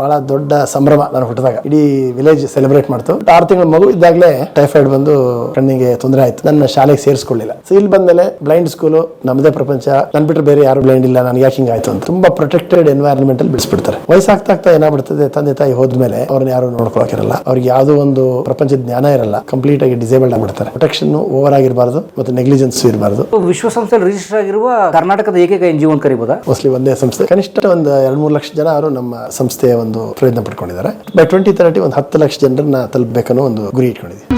ಬಹಳ ದೊಡ್ಡ ಸಂಭ್ರಮ ನಾನು ಹುಟ್ಟಿದಾಗ. ಇಡೀ ವಿಲೇಜ್ ಸೆಲೆಬ್ರೇಟ್ ಮಾಡ್ತು. ಆರು ತಿಂಗಳ ಮಗು ಇದ್ದಾಗಲೇ ಟೈಫಾಯ್ಡ್ ಬಂದು ಕಣ್ಣಿಗೆ ತೊಂದರೆ ಆಯ್ತು. ನನ್ನ ಶಾಲೆಗೆ ಸೇರಿಸ್ಕೊಳ್ಳಿಲ್ಲ. ಸೊ ಇಲ್ಲಿ ಬಂದಮೇಲೆ ಬ್ಲೈಂಡ್ ಸ್ಕೂಲು ನಮ್ಮದೇ ಪ್ರಪಂಚ. ನನ್ ಬಿಟ್ಟರೆ ಬೇರೆ ಯಾರು ಬ್ಲೈಂಡ್ ಇಲ್ಲ ನನಗೆ ಯಾಕೆ ಹಿಂಗಾಯ್ತು ಅಂತ. ತುಂಬಾ ಪ್ರೊಟೆಕ್ಟೆಡ್ ಎನ್ವೈರನ್ಮೆಂಟ್ ಅಲ್ಲಿ ಬಿಡಿಸ್ಬಿಡ್ತಾರೆ. ವಯಸ್ಸಾಗ್ತಾ ಆಗ್ತಾ ಏನಾಗ್ಬಿಡ್ತದೆ? ತಂದೆ ತಾಯಿ ಹೋದ್ಮೇಲೆ ಅವ್ರನ್ನ ಯಾರು ನೋಡ್ಕೊಳಕಿರಲ್ಲ ಅವ್ರಿಗೆ ಯಾವುದೋ ಒಂದು ಪ್ರಪಂಚದ ಜ್ಞಾನ ಇರಲ್ಲ. ಕಂಪ್ಲೀಟ್ ಆಗಿ ಡಿಸೇಬಲ್ಡ್ ಆಗ್ಬಿಡ್ತಾರೆ. ಪ್ರೊಟೆಕ್ಷನ್ ಓವರ್ ಆಗಿರಬಾರ್ದು ಮತ್ತೆ ನೆಗ್ಲಿಜೆನ್ಸ್ ಇರಬಾರ್ದು. ವಿಶ್ವಸಂಸ್ಥೆಯಲ್ಲಿ ರಿಜಿಸ್ಟರ್ ಆಗಿರುವ ಕರ್ನಾಟಕದ ಏಕೈಕ ಎನ್ ಜಿ ಒನ್ ಕರಿಬೋದಾ? ಮೋಸ್ಟ್ಲಿ ಒಂದೇ ಸಂಸ್ಥೆ. ಕನಿಷ್ಠ ಒಂದು ಎರಡು ಮೂರು ಲಕ್ಷ ಜನ ಅವರು ನಮ್ಮ ಸಂಸ್ಥೆಯ ಒಂದು ಪ್ರಯತ್ನ ಪಡ್ಕೊಂಡಿದ್ದಾರೆ. ಬೈ ಟ್ವೆಂಟಿ ತರ್ಟಿ ಒಂದು ಹತ್ತು ಲಕ್ಷ ಜನರನ್ನ ತಲುಪಬೇಕನ್ನೋ ಒಂದು ಗುರಿ ಇಟ್ಕೊಂಡಿದ್ದೀವಿ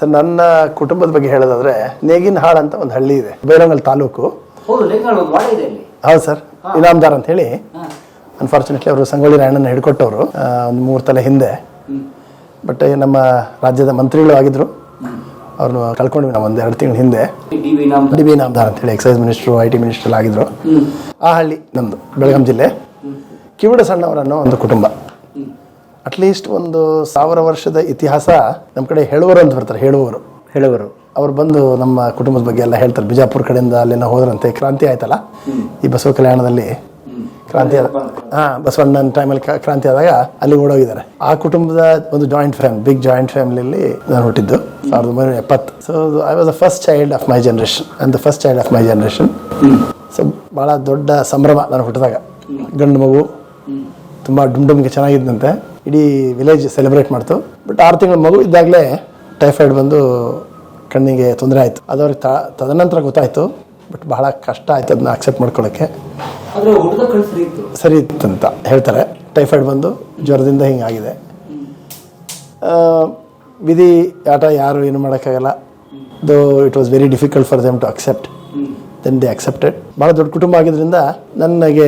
ಸರ್ ನನ್ನ ಕುಟುಂಬದ ಬಗ್ಗೆ ಹೇಳೋದಾದ್ರೆ ನೇಗಿನ ಹಾಳ್ ಅಂತ ಒಂದು ಹಳ್ಳಿ ಇದೆ ಬೇರಂಗಲ್ ತಾಲೂಕು. ಹೌದು ಲೇಖನ ಒಂದು ವಾಡೆ ಇದೆ ಅಲ್ಲಿ. ಹೌದು ಸರ್ ಇನಾಮ್ದಾರ್ ಅಂತ ಹೇಳಿ. ಅನ್ಫಾರ್ಚುನೇಟ್ಲಿ ಅವರು ಸಂಗೊಳ್ಳಿ ರಾಯಣ್ಣನ ಹಿಡ್ಕೊಟ್ಟವರು ಒಂದು ಮೂರು ತಲೆ ಹಿಂದೆ. ಬಟ್ ನಮ್ಮ ರಾಜ್ಯದ ಮಂತ್ರಿಗಳು ಆಗಿದ್ರು. ಅವ್ರನ್ನ ಕಳ್ಕೊಂಡ್ವಿ ನಾವು ಒಂದೆರಡು ತಿಂಗಳ ಹಿಂದೆ. ಡಿ ಬಿ ನಾಮದಾರ್ ಅಂತ ಹೇಳಿ excise minister I T minister ಆಗಿದ್ರು. ಆ ಹಳ್ಳಿ ನಮ್ದು ಬೆಳಗಾಂ ಜಿಲ್ಲೆ. ಕಿವಿಡ ಸಣ್ಣವರನ್ನೋ ಒಂದು ಕುಟುಂಬ. ಅಟ್ಲೀಸ್ಟ್ ಒಂದು ಸಾವಿರ ವರ್ಷದ ಇತಿಹಾಸ ನಮ್ಮ ಕಡೆ ಹೇಳುವರು ಅಂತ ಬರ್ತಾರೆ ಹೇಳುವರು ಹೇಳುವರು. ಅವ್ರು ಬಂದು ನಮ್ಮ ಕುಟುಂಬದ ಬಗ್ಗೆ ಎಲ್ಲ ಹೇಳ್ತಾರೆ. ಬಿಜಾಪುರ ಕಡೆಯಿಂದ ಅಲ್ಲಿನ ಹೋದ್ರಂತೆ ಕ್ರಾಂತಿ ಆಯ್ತಲ್ಲ? ಈ ಬಸವ ಕಲ್ಯಾಣದಲ್ಲಿ. ಕ್ರಾಂತಿ ಆದ ಹಾ ಬಸವಣ್ಣನ ಟೈಮಲ್ಲಿ ಕ್ರಾಂತಿ ಆದಾಗ ಅಲ್ಲಿ ಓಡೋಗಿದ್ದಾರೆ. ಆ ಕುಟುಂಬದ ಒಂದು ಜಾಯಿಂಟ್ ಫ್ಯಾಮಿಲಿ ಬಿಗ್ ಜಾಯಿಂಟ್ ಫ್ಯಾಮಿಲಿಯಲ್ಲಿ ನಾನು ಹುಟ್ಟಿದ್ದು. ಸಾವಿರದ ಒಂಬೈನೂರ ಎಪ್ಪತ್ತು. So I was the first child of my generation and the first child of my generation so ಭಾಳ ದೊಡ್ಡ ಸಂಭ್ರಮ ನಾನು ಹುಟ್ಟಿದಾಗ. ಗಂಡು ಮಗು ತುಂಬ ಡುಮ್ ಡುಮ್ಗೆ ಚೆನ್ನಾಗಿದ್ದಂತೆ. ಇಡೀ ವಿಲೇಜ್ ಸೆಲೆಬ್ರೇಟ್ ಮಾಡ್ತು. ಬಟ್ ಆರು ತಿಂಗಳ ಮಗು ಇದ್ದಾಗಲೇ ಟೈಫಾಯ್ಡ್ ಬಂದು ಕಣ್ಣಿಗೆ ತೊಂದರೆ ಆಯಿತು. ಅದು ಅವ್ರಿಗೆ ತದನಂತರ ಗೊತ್ತಾಯಿತು. ಬಟ್ ಬಹಳ ಕಷ್ಟ ಆಯ್ತು ಅದನ್ನ ಅಕ್ಸೆಪ್ಟ್ ಮಾಡ್ಕೊಳ್ಳೋಕ್ಕೆ ಹುಡುಗ ಕಳಿಸ್ರಿ ಇತ್ತು. ಸರಿ ಇತ್ತಂತ ಹೇಳ್ತಾರೆ. ಟೈಫಾಯ್ಡ್ ಬಂದು ಜ್ವರದಿಂದ ಹಿಂಗಾಗಿದೆ. ವಿಧಿ ಆಟ ಯಾರು ಏನು ಮಾಡೋಕ್ಕಾಗಲ್ಲ. Though it was very difficult for them to accept then they accepted ಭಾಳ ದೊಡ್ಡ ಕುಟುಂಬ ಆಗಿದ್ದರಿಂದ ನನಗೆ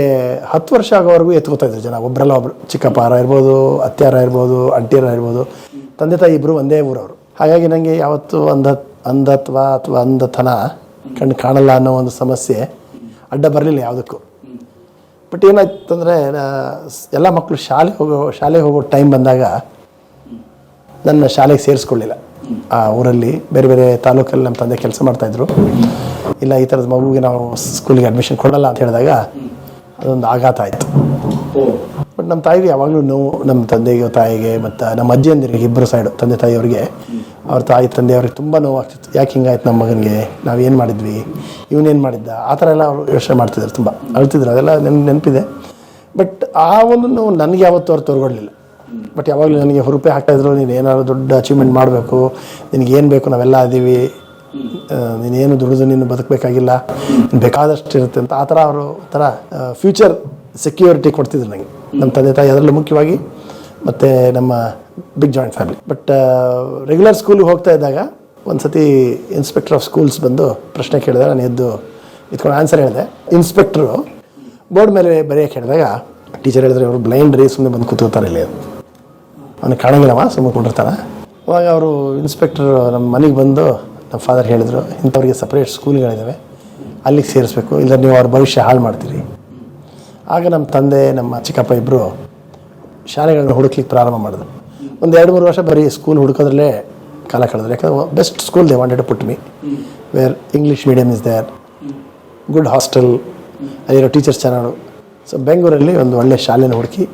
ಹತ್ತು ವರ್ಷ ಆಗೋವರೆಗೂ ಎತ್ಕೋತಾ ಇದ್ರು ಜನ. ಒಬ್ಬರಲ್ಲ ಒಬ್ರು. ಚಿಕ್ಕಪ್ಪಾರ ಇರ್ಬೋದು ಅತ್ಯಾರ ಇರ್ಬೋದು ಅಂಟಿಯರ ಇರ್ಬೋದು. ತಂದೆ ತಾಯಿ ಇಬ್ಬರು ಒಂದೇ ಊರವರು. ಹಾಗಾಗಿ ನನಗೆ ಯಾವತ್ತೂ ಅಂಧ ಅಂಧತ್ವ ಅಥವಾ ಅಂಧತನ ಕಣ್ಣು ಕಾಣಲ್ಲ ಅನ್ನೋ ಒಂದು ಸಮಸ್ಯೆ ಅಡ್ಡ ಬರಲಿಲ್ಲ ಯಾವುದಕ್ಕೂ. ಬಟ್ ಏನಾಯ್ತು ಅಂದರೆ ಎಲ್ಲ ಮಕ್ಕಳು ಶಾಲೆ ಹೋಗೋ, ಶಾಲೆಗೆ ಹೋಗೋ ಟೈಮ್ ಬಂದಾಗ ನನ್ನ ಶಾಲೆಗೆ ಸೇರಿಸ್ಕೊಳ್ಳಿಲ್ಲ. ಆ ಊರಲ್ಲಿ ಬೇರೆ ಬೇರೆ ತಾಲೂಕಲ್ಲಿ ನಮ್ಮ ತಂದೆ ಕೆಲಸ ಮಾಡ್ತಾಯಿದ್ರು ಇಲ್ಲ, ಈ ಥರದ ಮಗುವಿಗೆ ನಾವು ಸ್ಕೂಲಿಗೆ ಅಡ್ಮಿಷನ್ ಕೊಡಲ್ಲ ಅಂತ ಹೇಳಿದಾಗ ಅದೊಂದು ಆಘಾತ ಆಯಿತು. ಬಟ್ ನಮ್ಮ ತಾಯಿಗೆ ಯಾವಾಗಲೂ ನೋವು, ನಮ್ಮ ತಂದೆಗೆ, ತಾಯಿಗೆ, ಮತ್ತು ನಮ್ಮ ಅಜ್ಜಿಯಂದಿರಿಗೆ ಇಬ್ಬರು ಸೈಡು ತಂದೆ ತಾಯಿಯವ್ರಿಗೆ, ಅವ್ರ ತಾಯಿ, ತಂದೆಯವ್ರಿಗೆ ತುಂಬ ನೋವಾಗ್ತಿತ್ತು. ಯಾಕೆ ಹಿಂಗಾಯ್ತು ನಮ್ಮ ಮಗನಿಗೆ? ನಾವು ಏನು ಮಾಡಿದ್ವಿ? ಇವನೇನು ಮಾಡಿದ್ದ? ಆ ಥರ ಎಲ್ಲ ಅವರು ಯೋಚನೆ ಮಾಡ್ತಿದ್ರು ತುಂಬ. ಅಳ್ತಿದ್ರು, ಅದೆಲ್ಲ ನೆನ್, ನೆನಪಿದೆ. ಬಟ್ ಆ ಒಂದು ನೋವು ನನಗೆ ಯಾವತ್ತೂ ಅವ್ರು ತೋರ್ಗೊಡ್ಲಿಲ್ಲ. ಬಟ್ ಯಾವಾಗಲೂ ನನಗೆ ಹುರುಪೆ ಹಾಕ್ತಾಯಿದ್ರು ನೀನು ಏನಾದ್ರು ದೊಡ್ಡ ಅಚೀವ್ಮೆಂಟ್ ಮಾಡಬೇಕು ನಿನಗೆ ಏನು ಬೇಕು ನಾವೆಲ್ಲ ಆ, ನೀನೇನು ದುಡಿದು ನೀನು ಬದುಕಬೇಕಾಗಿಲ್ಲ. ಬೇಕಾದಷ್ಟು ಇರುತ್ತೆ ಅಂತ ಆ ಥರ ಅವರು ಥರ ಫ್ಯೂಚರ್ ಸೆಕ್ಯೂರಿಟಿ ಕೊಡ್ತಿದ್ರು ನನಗೆ ನಮ್ಮ ತಂದೆ ತಾಯಿ ಅದರಲ್ಲೂ ಮುಖ್ಯವಾಗಿ ಮತ್ತು ನಮ್ಮ big joint family but regular ಸ್ಕೂಲಿಗೆ ಹೋಗ್ತಾ ಇದ್ದಾಗ ಒಂದು ಸತಿ ಇನ್ಸ್ಪೆಕ್ಟರ್ ಆಫ್ ಸ್ಕೂಲ್ಸ್ ಬಂದು ಪ್ರಶ್ನೆ ಕೇಳಿದಾಗ ನಾನು ಎದ್ದು ಇದ್ಕೊಂಡು ಆನ್ಸರ್ ಹೇಳಿದೆ. ಇನ್ಸ್ಪೆಕ್ಟ್ರು ಬೋರ್ಡ್ ಮೇಲೆ ಬರೆಯೋಕೆ ಹೇಳಿದಾಗ ಟೀಚರ್ ಹೇಳಿದ್ರೆ ಅವರು ಬ್ಲೈಂಡ್ ರೀ ಸುಮ್ಮನೆ ಬಂದು ಕೂತ್ಕೋತಾರೆ ಇಲ್ಲಿ ಅವನಿಗೆ ಕಾಣಂಗಿಲ್ಲವ ಸುಮ್ಮನೆ ಕೊಟ್ಟಿರ್ತಾನೆ ಅವಾಗ ಅವರು ಇನ್ಸ್ಪೆಕ್ಟರ್ ನಮ್ಮ ಮನೆಗೆ ಬಂದು ನಮ್ಮ ಫಾದರ್ ಹೇಳಿದರು, ಇಂಥವ್ರಿಗೆ ಸಪ್ರೇಟ್ ಸ್ಕೂಲ್ಗಳಿದ್ದಾವೆ ಅಲ್ಲಿಗೆ ಸೇರಿಸ್ಬೇಕು ಇಲ್ಲ ನೀವು ಅವ್ರ ಭವಿಷ್ಯ ಹಾಳು ಮಾಡ್ತೀರಿ. ಆಗ ನಮ್ಮ ತಂದೆ, ನಮ್ಮ ಚಿಕ್ಕಪ್ಪ ಇಬ್ಬರು ಶಾಲೆಗಳನ್ನ ಹುಡುಕ್ಲಿಕ್ಕೆ ಪ್ರಾರಂಭ ಮಾಡಿದ್ರು. ಒಂದು ಎರಡು ಮೂರು ವರ್ಷ ಬರೀ ಸ್ಕೂಲ್ ಹುಡುಕೋದ್ರಲ್ಲೇ ಕಾಲ ಕಳೆದ್ರು. ಯಾಕಂದ್ರೆ best school they wanted put me where English medium is there good hostel ಅಲ್ಲಿರೋ ಟೀಚರ್ಸ್ ಚೆನ್ನಾಗಿ ಸೊ ಬೆಂಗಳೂರಲ್ಲಿ ಒಂದು ಒಳ್ಳೆ ಶಾಲೆನ ಹುಡುಕಿ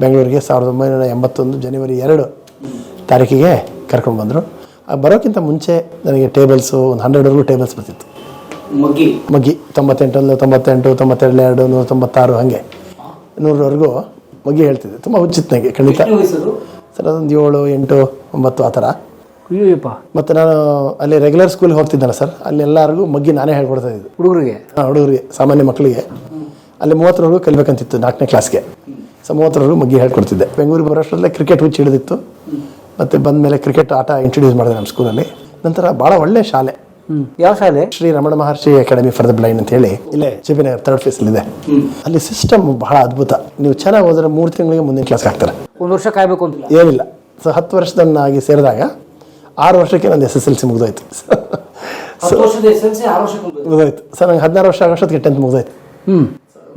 ಬೆಂಗಳೂರಿಗೆ ಸಾವಿರದ ಒಂಬೈನೂರ ಎಂಬತ್ತೊಂದು ಜನವರಿ ಎರಡು ತಾರೀಕಿಗೆ ಕರ್ಕೊಂಡು ಬಂದರು. ಬರೋಕ್ಕಿಂತ ಮುಂಚೆ ನನಗೆ ಟೇಬಲ್ಸು ಒಂದು ಹಂಡ್ರೆಡ್ವರೆಗೂ ಟೇಬಲ್ಸ್ ಬರ್ತಿತ್ತು. ಮಗ್ಗಿ. ಮಗ್ಗಿ. ತೊಂಬತ್ತೆಂಟರಲ್ಲಿ ತೊಂಬತ್ತೆಂಟು ತೊಂಬತ್ತೆರಡು ನೂರ ತೊಂಬತ್ತಾರು ಹಾಗೆ. ನೂರವರೆಗೂ ಮಗ್ಗಿ ಹೇಳ್ತಿದ್ದೆ. ತುಂಬ ಹುಚ್ಚಿತ್ತು ನನಗೆ ಖಂಡಿತ ಸರ್ ಅದೊಂದು ಏಳು ಎಂಟು ಒಂಬತ್ತು ಆ ಥರ. ಅಯ್ಯಪ್ಪ ಮತ್ತು ನಾನು ಅಲ್ಲಿ ರೆಗ್ಯುಲರ್ ಸ್ಕೂಲ್ಗೆ ಹೋಗ್ತಿದ್ದಲ್ಲ ಸರ್ ಅಲ್ಲಿ ಎಲ್ಲರಿಗೂ ಮಗ್ಗಿ ನಾನೇ ಹೇಳ್ಕೊಡ್ತಾ ಇದ್ದೆ. ಹುಡುಗರಿಗೆ? ಹಾಂ ಹುಡುಗರಿಗೆ ಸಾಮಾನ್ಯ ಮಕ್ಕಳಿಗೆ ಅಲ್ಲಿ ಮೂವತ್ತರವರೆಗೂ ಕಲಿಬೇಕಂತಿತ್ತು ನಾಲ್ಕನೇ ಕ್ಲಾಸ್ಗೆ ಮೂವತ್ತರವರೆಗೂ ಮಗ್ಗಿ ಹೇಳ್ಕೊಡ್ತಿದ್ದೆ. ಬೆಂಗಳೂರಿಗೆ ಬರೋಷ್ಟರಲ್ಲೇ ಕ್ರಿಕೆಟ್ ಹುಚ್ಚಿ ಹಿಡಿದಿತ್ತು. ಮತ್ತು ಬಂದ ಮೇಲೆ ಕ್ರಿಕೆಟ್ ಆಟ ಇಂಟ್ರೊಡ್ಯೂಸ್ ಮಾಡಿದೆ ನಮ್ಮ ಸ್ಕೂಲಲ್ಲಿ ನಂತರ ಭಾಳ ಒಳ್ಳೆ ಶಾಲೆ. ಯಾವ ಶಾಲೆ? Shri Ramana Maharshi academy for the blind ಅಂತ ಹೇಳಿ ಇಲ್ಲೇ ನಗರ್ ಥರ್ಡ್ ಫೇಸಲ್ಲಿ ಇದೆ ಅಲ್ಲಿ ಸಿಸ್ಟಮ್ ಬಹಳ ಅದ್ಭುತ. ನೀವು ಚೆನ್ನಾಗಿ ಹೋದ್ರೆ ಮೂರು ತಿಂಗಳಿಗೆ ಮುಂದಿನ ಕ್ಲಾಸ್ ಹಾಕ್ತಾರೆ ಒಂದು ವರ್ಷ ಕಾಯ್ಬೇಕು ಅಂತ ಏನಿಲ್ಲ. ಸೊ ಹತ್ತು ವರ್ಷದನ್ನಾಗಿ ಸೇರಿದಾಗ ಆರು ವರ್ಷಕ್ಕೆ ನಂದು ಎಸ್ ಎಸ್ ಎಲ್ ಸಿ ಮುಗಿದೋಯ್ತು. ಮುಗ್ದೋಯ್ತು. ಸರ್ ನಂಗೆ ಹದಿನಾರು ವರ್ಷ ಆಗೋಷ್ಟೊತ್ತಿಗೆ ಟೆಂತ್ ಮುಗಿದೋಯ್ತು. ಹ್ಮ್.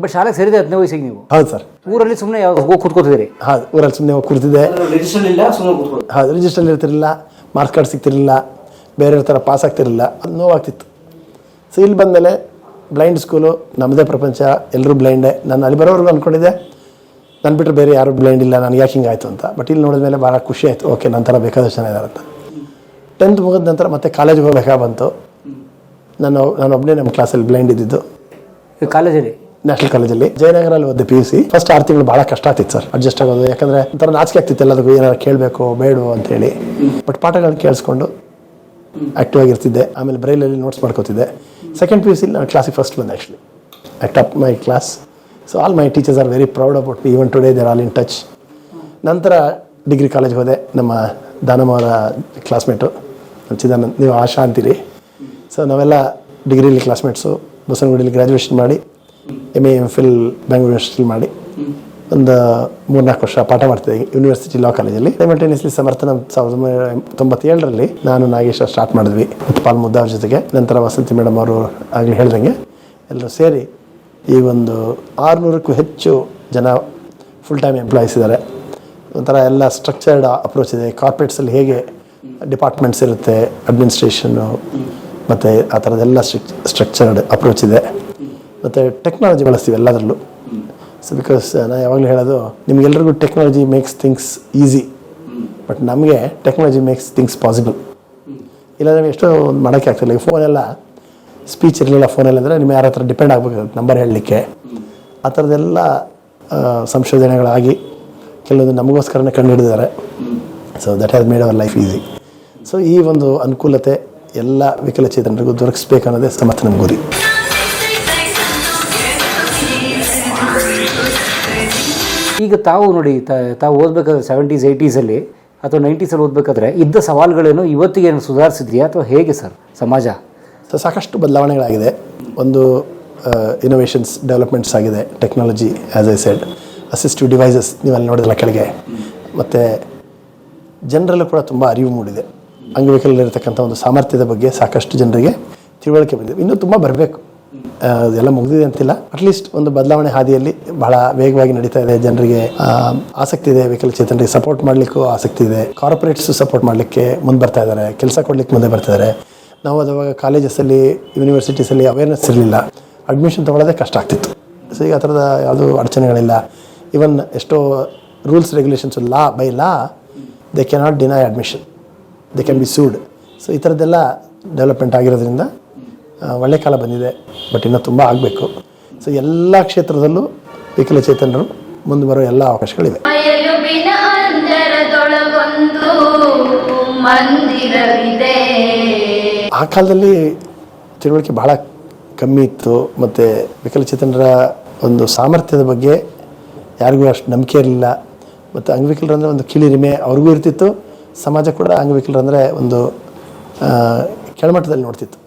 ಬಟ್ ಶಾಲೆಗೆ ಸೇರಿದೆ ಹತ್ತನೇ ವಯಸ್ಸಿಗೆ ನೀವು. ಹೌದು ಸರ್. ಊರಲ್ಲಿ ಸುಮ್ಮನೆ ಯಾವ ಹೋಗಿ ಕೂತ್ಕೋತಿದ್ದೀರಿ. ಹೌದು ಊರಲ್ಲಿ ಸುಮ್ಮನೆ ಹೋಗಿ ಕೂರ್ತಿದ್ದೆ ರಿಜಿಸ್ಟರ್ ಇಲ್ಲ ಸುಮ್ಮನೆ ಕೂತ್ಕೊಳ್ಳಿ ಹೌದು ರಿಜಿಸ್ಟರ್ ಇರ್ತಿರಲಿಲ್ಲ ಮಾರ್ಕ್ಸ್ ಕಾರ್ಡ್ ಸಿಗ್ತಿರಲಿಲ್ಲ ಬೇರೆಯವ್ರ ಥರ ಪಾಸ್ ಆಗ್ತಿರಲಿಲ್ಲ ಅದು ನೋವಾಗ್ತಿತ್ತು. ಸೊ ಇಲ್ಲಿ ಬಂದಮೇಲೆ ಬ್ಲೈಂಡ್ ಸ್ಕೂಲು ನಮ್ಮದೇ ಪ್ರಪಂಚ ಎಲ್ಲರೂ ಬ್ಲೈಂಡೇ ನಾನು ಅಲ್ಲಿ ಬರೋವರೆಗೂ ಅಂದ್ಕೊಂಡಿದ್ದೆ ನಾನು ಬಿಟ್ಟರೆ ಬೇರೆ ಯಾರು ಬ್ಲೈಂಡ್ ಇಲ್ಲ ನನಗೆ ಯಾಕೆ ಹಿಂಗಾಯ್ತು ಅಂತ. ಬಟ್ ಇಲ್ಲಿ ನೋಡಿದ ಮೇಲೆ ಭಾಳ ಖುಷಿ ಆಯಿತು. ಓಕೆ ನಂತರ ಬೇಕಾದಷ್ಟು ಜನ ಇದ್ದಾರೆ ಅಂತ. ಟೆಂತ್ ಮುಗಿದ ನಂತರ ಮತ್ತೆ ಕಾಲೇಜ್ಗೆ ಹೋಗ್ಬೇಕಾ ಬಂತು. ನಾನು ನಾನು ಒಬ್ಬನೇ ನಮ್ಮ ಕ್ಲಾಸಲ್ಲಿ ಬ್ಲೈಂಡ್ ಇದ್ದಿದ್ದು. ಕಾಲೇಜಲ್ಲಿ? ನ್ಯಾಷನಲ್ ಕಾಲೇಜಲ್ಲಿ ಜಯನಗರಲ್ಲಿ ಓದಿದೆ ಪಿ ಯು ಸಿ ಫಸ್ಟ್ ಆರು ತಿಂಗಳು ಭಾಳ ಕಷ್ಟ ಆಗ್ತಿತ್ತು ಸರ್ ಅಡ್ಜಸ್ಟ್ ಆಗೋದು. ಯಾಕಂದ್ರೆ ಒಂಥರ ನಾಚಿಕೆ ಆಗ್ತಿತ್ತು ಎಲ್ಲದಕ್ಕೂ ಏನಾರು ಕೇಳಬೇಕು, ಬೇಡವೋ ಅಂತೇಳಿ. ಬಟ್ ಪಾಠಗಳನ್ನ ಕೇಳಿಸ್ಕೊಂಡು ಆಕ್ಟಿವ್ ಆಗಿರ್ತಿದ್ದೆ ಆಮೇಲೆ ಬ್ರೈಲಲ್ಲಿ ನೋಟ್ಸ್ ಮಾಡ್ಕೋತಿದ್ದೆ. ಸೆಕೆಂಡ್ ಪಿ ಯು ಸಿ ನಾನು ಕ್ಲಾಸಿಗೆ ಫಸ್ಟ್ ಬಂದೆ actually I top my class so all my teachers are very proud about me even today they're all in touch ನಂತರ ಡಿಗ್ರಿ ಕಾಲೇಜ್ಗೆ ಹೋದೆ. ನಮ್ಮ ದಾನಮ್ಮ ಅವರ ಕ್ಲಾಸ್ಮೇಟು ಚಿದಾನಂದ್, ನೀವು ಆಶಾ ಅಂತೀರಿ. ಸೊ ನಾವೆಲ್ಲ ಡಿಗ್ರಿಲಿ ಕ್ಲಾಸ್ಮೇಟ್ಸು ಬಸವನಗುಡಿಲಿ ಗ್ರ್ಯಾಜುಯೇಷನ್ ಮಾಡಿ M A M Phil Bengaluru ಯೂನಿವರ್ಸಿಟಿಲಿ ಮಾಡಿ ಒಂದು ಮೂರ್ನಾಲ್ಕು ವರ್ಷ ಪಾಠ ಮಾಡ್ತಿದ್ದೆ ಯೂನಿವರ್ಸಿಟಿ ಲಾ ಕಾಲೇಜಲ್ಲಿ ಸೈಮಲ್ಟೇನಿಯಸ್ಲಿ ಸಮರ್ಥನ ಸಾವಿರದ ಒಂಬೈನೂರ ತೊಂಬತ್ತೇಳರಲ್ಲಿ ನಾನು ನಾಗೇಶ ಸ್ಟಾರ್ಟ್ ಮಾಡಿದ್ವಿ ಉತ್ಪಾಲ್ ಮುದ್ದ ಅವ್ರ ಜೊತೆಗೆ. ನಂತರ ವಸಂತಿ ಮೇಡಮ್ ಅವರು ಆಗಲಿ ಹೇಳ್ದಂಗೆ ಎಲ್ಲರೂ ಸೇರಿ ಈ ಒಂದು ಆರುನೂರಕ್ಕೂ ಹೆಚ್ಚು ಜನ ಫುಲ್ ಟೈಮ್ ಎಂಪ್ಲಾಯೀಸ್ ಇದ್ದಾರೆ. ಒಂಥರ ಎಲ್ಲ ಸ್ಟ್ರಕ್ಚರ್ಡ್ ಅಪ್ರೋಚ್ ಇದೆ. ಕಾರ್ಪೊರೇಟ್ಸಲ್ಲಿ ಹೇಗೆ ಡಿಪಾರ್ಟ್ಮೆಂಟ್ಸ್ ಇರುತ್ತೆ ಅಡ್ಮಿನಿಸ್ಟ್ರೇಷನ್ನು ಮತ್ತು ಆ ಥರದ್ದೆಲ್ಲ ಸ್ಟ್ರಕ್ ಸ್ಟ್ರಕ್ಚರ್ಡ್ ಅಪ್ರೋಚ್ ಇದೆ. ಮತ್ತು ಟೆಕ್ನಾಲಜಿ ಬಳಸ್ತೀವಿ ಎಲ್ಲದರಲ್ಲೂ. ಸೊ ಬಿಕಾಸ್ ನಾನು ಯಾವಾಗಲೂ ಹೇಳೋದು, ನಿಮಗೆಲ್ರಿಗೂ technology makes things easy but ನಮಗೆ ಟೆಕ್ನಾಲಜಿ ಮೇಕ್ಸ್ ಥಿಂಗ್ಸ್ ಪಾಸಿಬಲ್ ಇಲ್ಲಾಂದರೆ ಎಷ್ಟೋ ಒಂದು ಮಾಡೋಕ್ಕೆ ಆಗ್ತಿಲ್ಲ. ಈಗ ಫೋನೆಲ್ಲ ಸ್ಪೀಚ್ ಇರಲಿಲ್ಲ ಫೋನಲ್ಲಿ ಅಂದರೆ ನಿಮ್ಮ ಯಾರ ಹತ್ರ ಡಿಪೆಂಡ್ ಆಗಬೇಕು ನಂಬರ್ ಹೇಳಲಿಕ್ಕೆ. ಆ ಥರದ್ದೆಲ್ಲ ಸಂಶೋಧನೆಗಳಾಗಿ ಕೆಲವೊಂದು ನಮಗೋಸ್ಕರನೇ ಕಂಡುಹಿಡಿದಿದ್ದಾರೆ so that has made our life easy so ಈ ಒಂದು ಅನುಕೂಲತೆ ಎಲ್ಲ ವಿಕಲಚೇತನರಿಗೂ ದೊರಕಿಸ್ಬೇಕು ಅನ್ನೋದೇ ಸಮರ್ಥನ ಗುರಿ. ಈಗ ತಾವು ನೋಡಿ ತಾವು ಓದಬೇಕಾದ್ರೆ ಸೆವೆಂಟೀಸ್ ಏಯ್ಟೀಸಲ್ಲಿ ಅಥವಾ ನೈಂಟೀಸಲ್ಲಿ ಓದಬೇಕಾದ್ರೆ ಇದ್ದ ಸವಾಲುಗಳೇನು ಇವತ್ತಿಗೆ ಏನು ಸುಧಾರಿಸಿದ್ಯಾ ಅಥವಾ ಹೇಗೆ ಸರ್ ಸಮಾಜ? ಸೊ ಸಾಕಷ್ಟು ಬದಲಾವಣೆಗಳಾಗಿದೆ. ಒಂದು ಇನೋವೇಷನ್ಸ್ ಡೆವಲಪ್ಮೆಂಟ್ಸ್ ಆಗಿದೆ technology as I said assistive devices ನೀವೆಲ್ಲ ನೋಡಿದ್ರೆ ಕೆಳಗೆ. ಮತ್ತು ಜನರಲ್ಲೂ ಕೂಡ ತುಂಬ ಅರಿವು ಮೂಡಿದೆ. ಅಂಗವಿಕಲರಿರ್ತಕ್ಕಂಥ ಒಂದು ಸಾಮರ್ಥ್ಯದ ಬಗ್ಗೆ ಸಾಕಷ್ಟು ಜನರಿಗೆ ತಿಳುವಳಿಕೆ ಬಂದಿದೆ. ಇನ್ನೂ ತುಂಬ ಬರಬೇಕು. ಅದೆಲ್ಲ ಮುಗಿದಿದೆ ಅಂತಿಲ್ಲ. ಅಟ್ಲೀಸ್ಟ್ ಒಂದು ಬದಲಾವಣೆ ಹಾದಿಯಲ್ಲಿ ಬಹಳ ವೇಗವಾಗಿ ನಡೀತಾ ಇದೆ. ಜನರಿಗೆ ಆಸಕ್ತಿ ಇದೆ. ವಿಕಲಚೇತನರಿಗೆ ಸಪೋರ್ಟ್ ಮಾಡಲಿಕ್ಕೂ ಆಸಕ್ತಿ ಇದೆ. ಕಾರ್ಪೊರೇಟ್ಸ್ ಸಪೋರ್ಟ್ ಮಾಡಲಿಕ್ಕೆ ಮುಂದೆ ಬರ್ತಾ ಇದ್ದಾರೆ ಕೆಲಸ ಕೊಡ್ಲಿಕ್ಕೆ ಮುಂದೆ ಬರ್ತಾ ಇದ್ದಾರೆ ನಾವು ಅದಾವಾಗ ಕಾಲೇಜಸಲ್ಲಿ ಯೂನಿವರ್ಸಿಟೀಸಲ್ಲಿ ಅವೇರ್ನೆಸ್ ಇರಲಿಲ್ಲ. ಅಡ್ಮಿಷನ್ ತೊಗೊಳ್ಳೋದೇ ಕಷ್ಟ ಆಗ್ತಿತ್ತು. ಸೊ ಈಗ ಆ ಥರದ ಯಾವುದೂ ಅಡಚಣೆಗಳಿಲ್ಲ. ಇವನ್ ಎಷ್ಟೋ rules regulations law by law they cannot deny admission they can be sued so ಈ ಥರದ್ದೆಲ್ಲ ಡೆವಲಪ್ಮೆಂಟ್ ಆಗಿರೋದ್ರಿಂದ ಒಳ್ಳೆ ಕಾಲ ಬಂದಿದೆ. ಬಟ್ ಇನ್ನೂ ತುಂಬ ಆಗಬೇಕು. ಸೊ ಎಲ್ಲ ಕ್ಷೇತ್ರದಲ್ಲೂ ವಿಕಲಚೇತನರು ಮುಂದೆ ಬರೋ ಎಲ್ಲ ಅವಕಾಶಗಳಿವೆ. ಆ ಕಾಲದಲ್ಲಿ ತಿಳುವಳಿಕೆ ಬಹಳ ಕಮ್ಮಿ ಇತ್ತು. ಮತ್ತು ವಿಕಲಚೇತನರ ಒಂದು ಸಾಮರ್ಥ್ಯದ ಬಗ್ಗೆ ಯಾರಿಗೂ ಅಷ್ಟು ನಂಬಿಕೆ ಇರಲಿಲ್ಲ. ಮತ್ತು ಅಂಗವಿಕಲರಂದರೆ ಒಂದು ಕೀಳಿರಿಮೆ ಅವ್ರಿಗೂ ಇರ್ತಿತ್ತು. ಸಮಾಜ ಕೂಡ ಅಂಗವಿಕಲರಂದರೆ ಒಂದು ಕೆಳಮಟ್ಟದಲ್ಲಿ ನೋಡ್ತಿತ್ತು.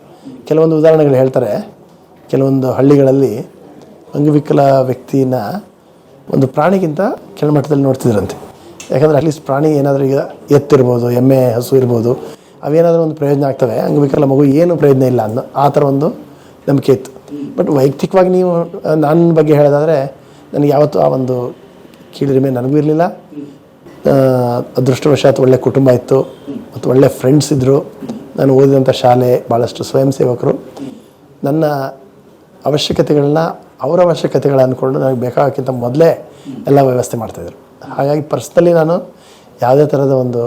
ಕೆಲವೊಂದು ಉದಾಹರಣೆಗಳು ಹೇಳ್ತಾರೆ. ಕೆಲವೊಂದು ಹಳ್ಳಿಗಳಲ್ಲಿ ಅಂಗವಿಕಲ ವ್ಯಕ್ತಿನ ಒಂದು ಪ್ರಾಣಿಗಿಂತ ಕೆಳಮಟ್ಟದಲ್ಲಿ ನೋಡ್ತಿದ್ರಂತೆ. ಯಾಕಂದರೆ ಅಟ್ಲೀಸ್ಟ್ ಪ್ರಾಣಿ ಏನಾದರೂ ಈಗ ಎತ್ತಿರ್ಬೋದು, ಎಮ್ಮೆ, ಹಸು ಇರ್ಬೋದು, ಅವೇನಾದರೂ ಒಂದು ಪ್ರಯೋಜನ ಆಗ್ತವೆ. ಅಂಗವಿಕಲ ಮಗು ಏನು ಪ್ರಯೋಜನ ಇಲ್ಲ ಅನ್ನೋ ಆ ಥರ ಒಂದು ನಂಬಿಕೆ ಇತ್ತು. ಬಟ್ ವೈಯಕ್ತಿಕವಾಗಿ ನೀವು ನನ್ನ ಬಗ್ಗೆ ಹೇಳೋದಾದರೆ ನನಗೆ ಯಾವತ್ತೂ ಆ ಒಂದು ಕೀಳಿರಿಮೆ ನನಗೂ ಇರಲಿಲ್ಲ. ಅದೃಷ್ಟವಶಾತ್ ಒಳ್ಳೆ ಕುಟುಂಬ ಇತ್ತು. ಮತ್ತು ಒಳ್ಳೆ ಫ್ರೆಂಡ್ಸ್ ಇದ್ದರು ನಾನು ಓದಿದಂಥ ಶಾಲೆ, ಭಾಳಷ್ಟು ಸ್ವಯಂ ಸೇವಕರು. ನನ್ನ ಅವಶ್ಯಕತೆಗಳನ್ನ ಅವರ ಅವಶ್ಯಕತೆಗಳ ಅಂದ್ಕೊಂಡು ನನಗೆ ಬೇಕಾಗಕ್ಕಿಂತ ಮೊದಲೇ ಎಲ್ಲ ವ್ಯವಸ್ಥೆ ಮಾಡ್ತಾಯಿದ್ರು ಹಾಗಾಗಿ ಪರ್ಸ್ನಲಿ ನಾನು ಯಾವುದೇ ಥರದ ಒಂದು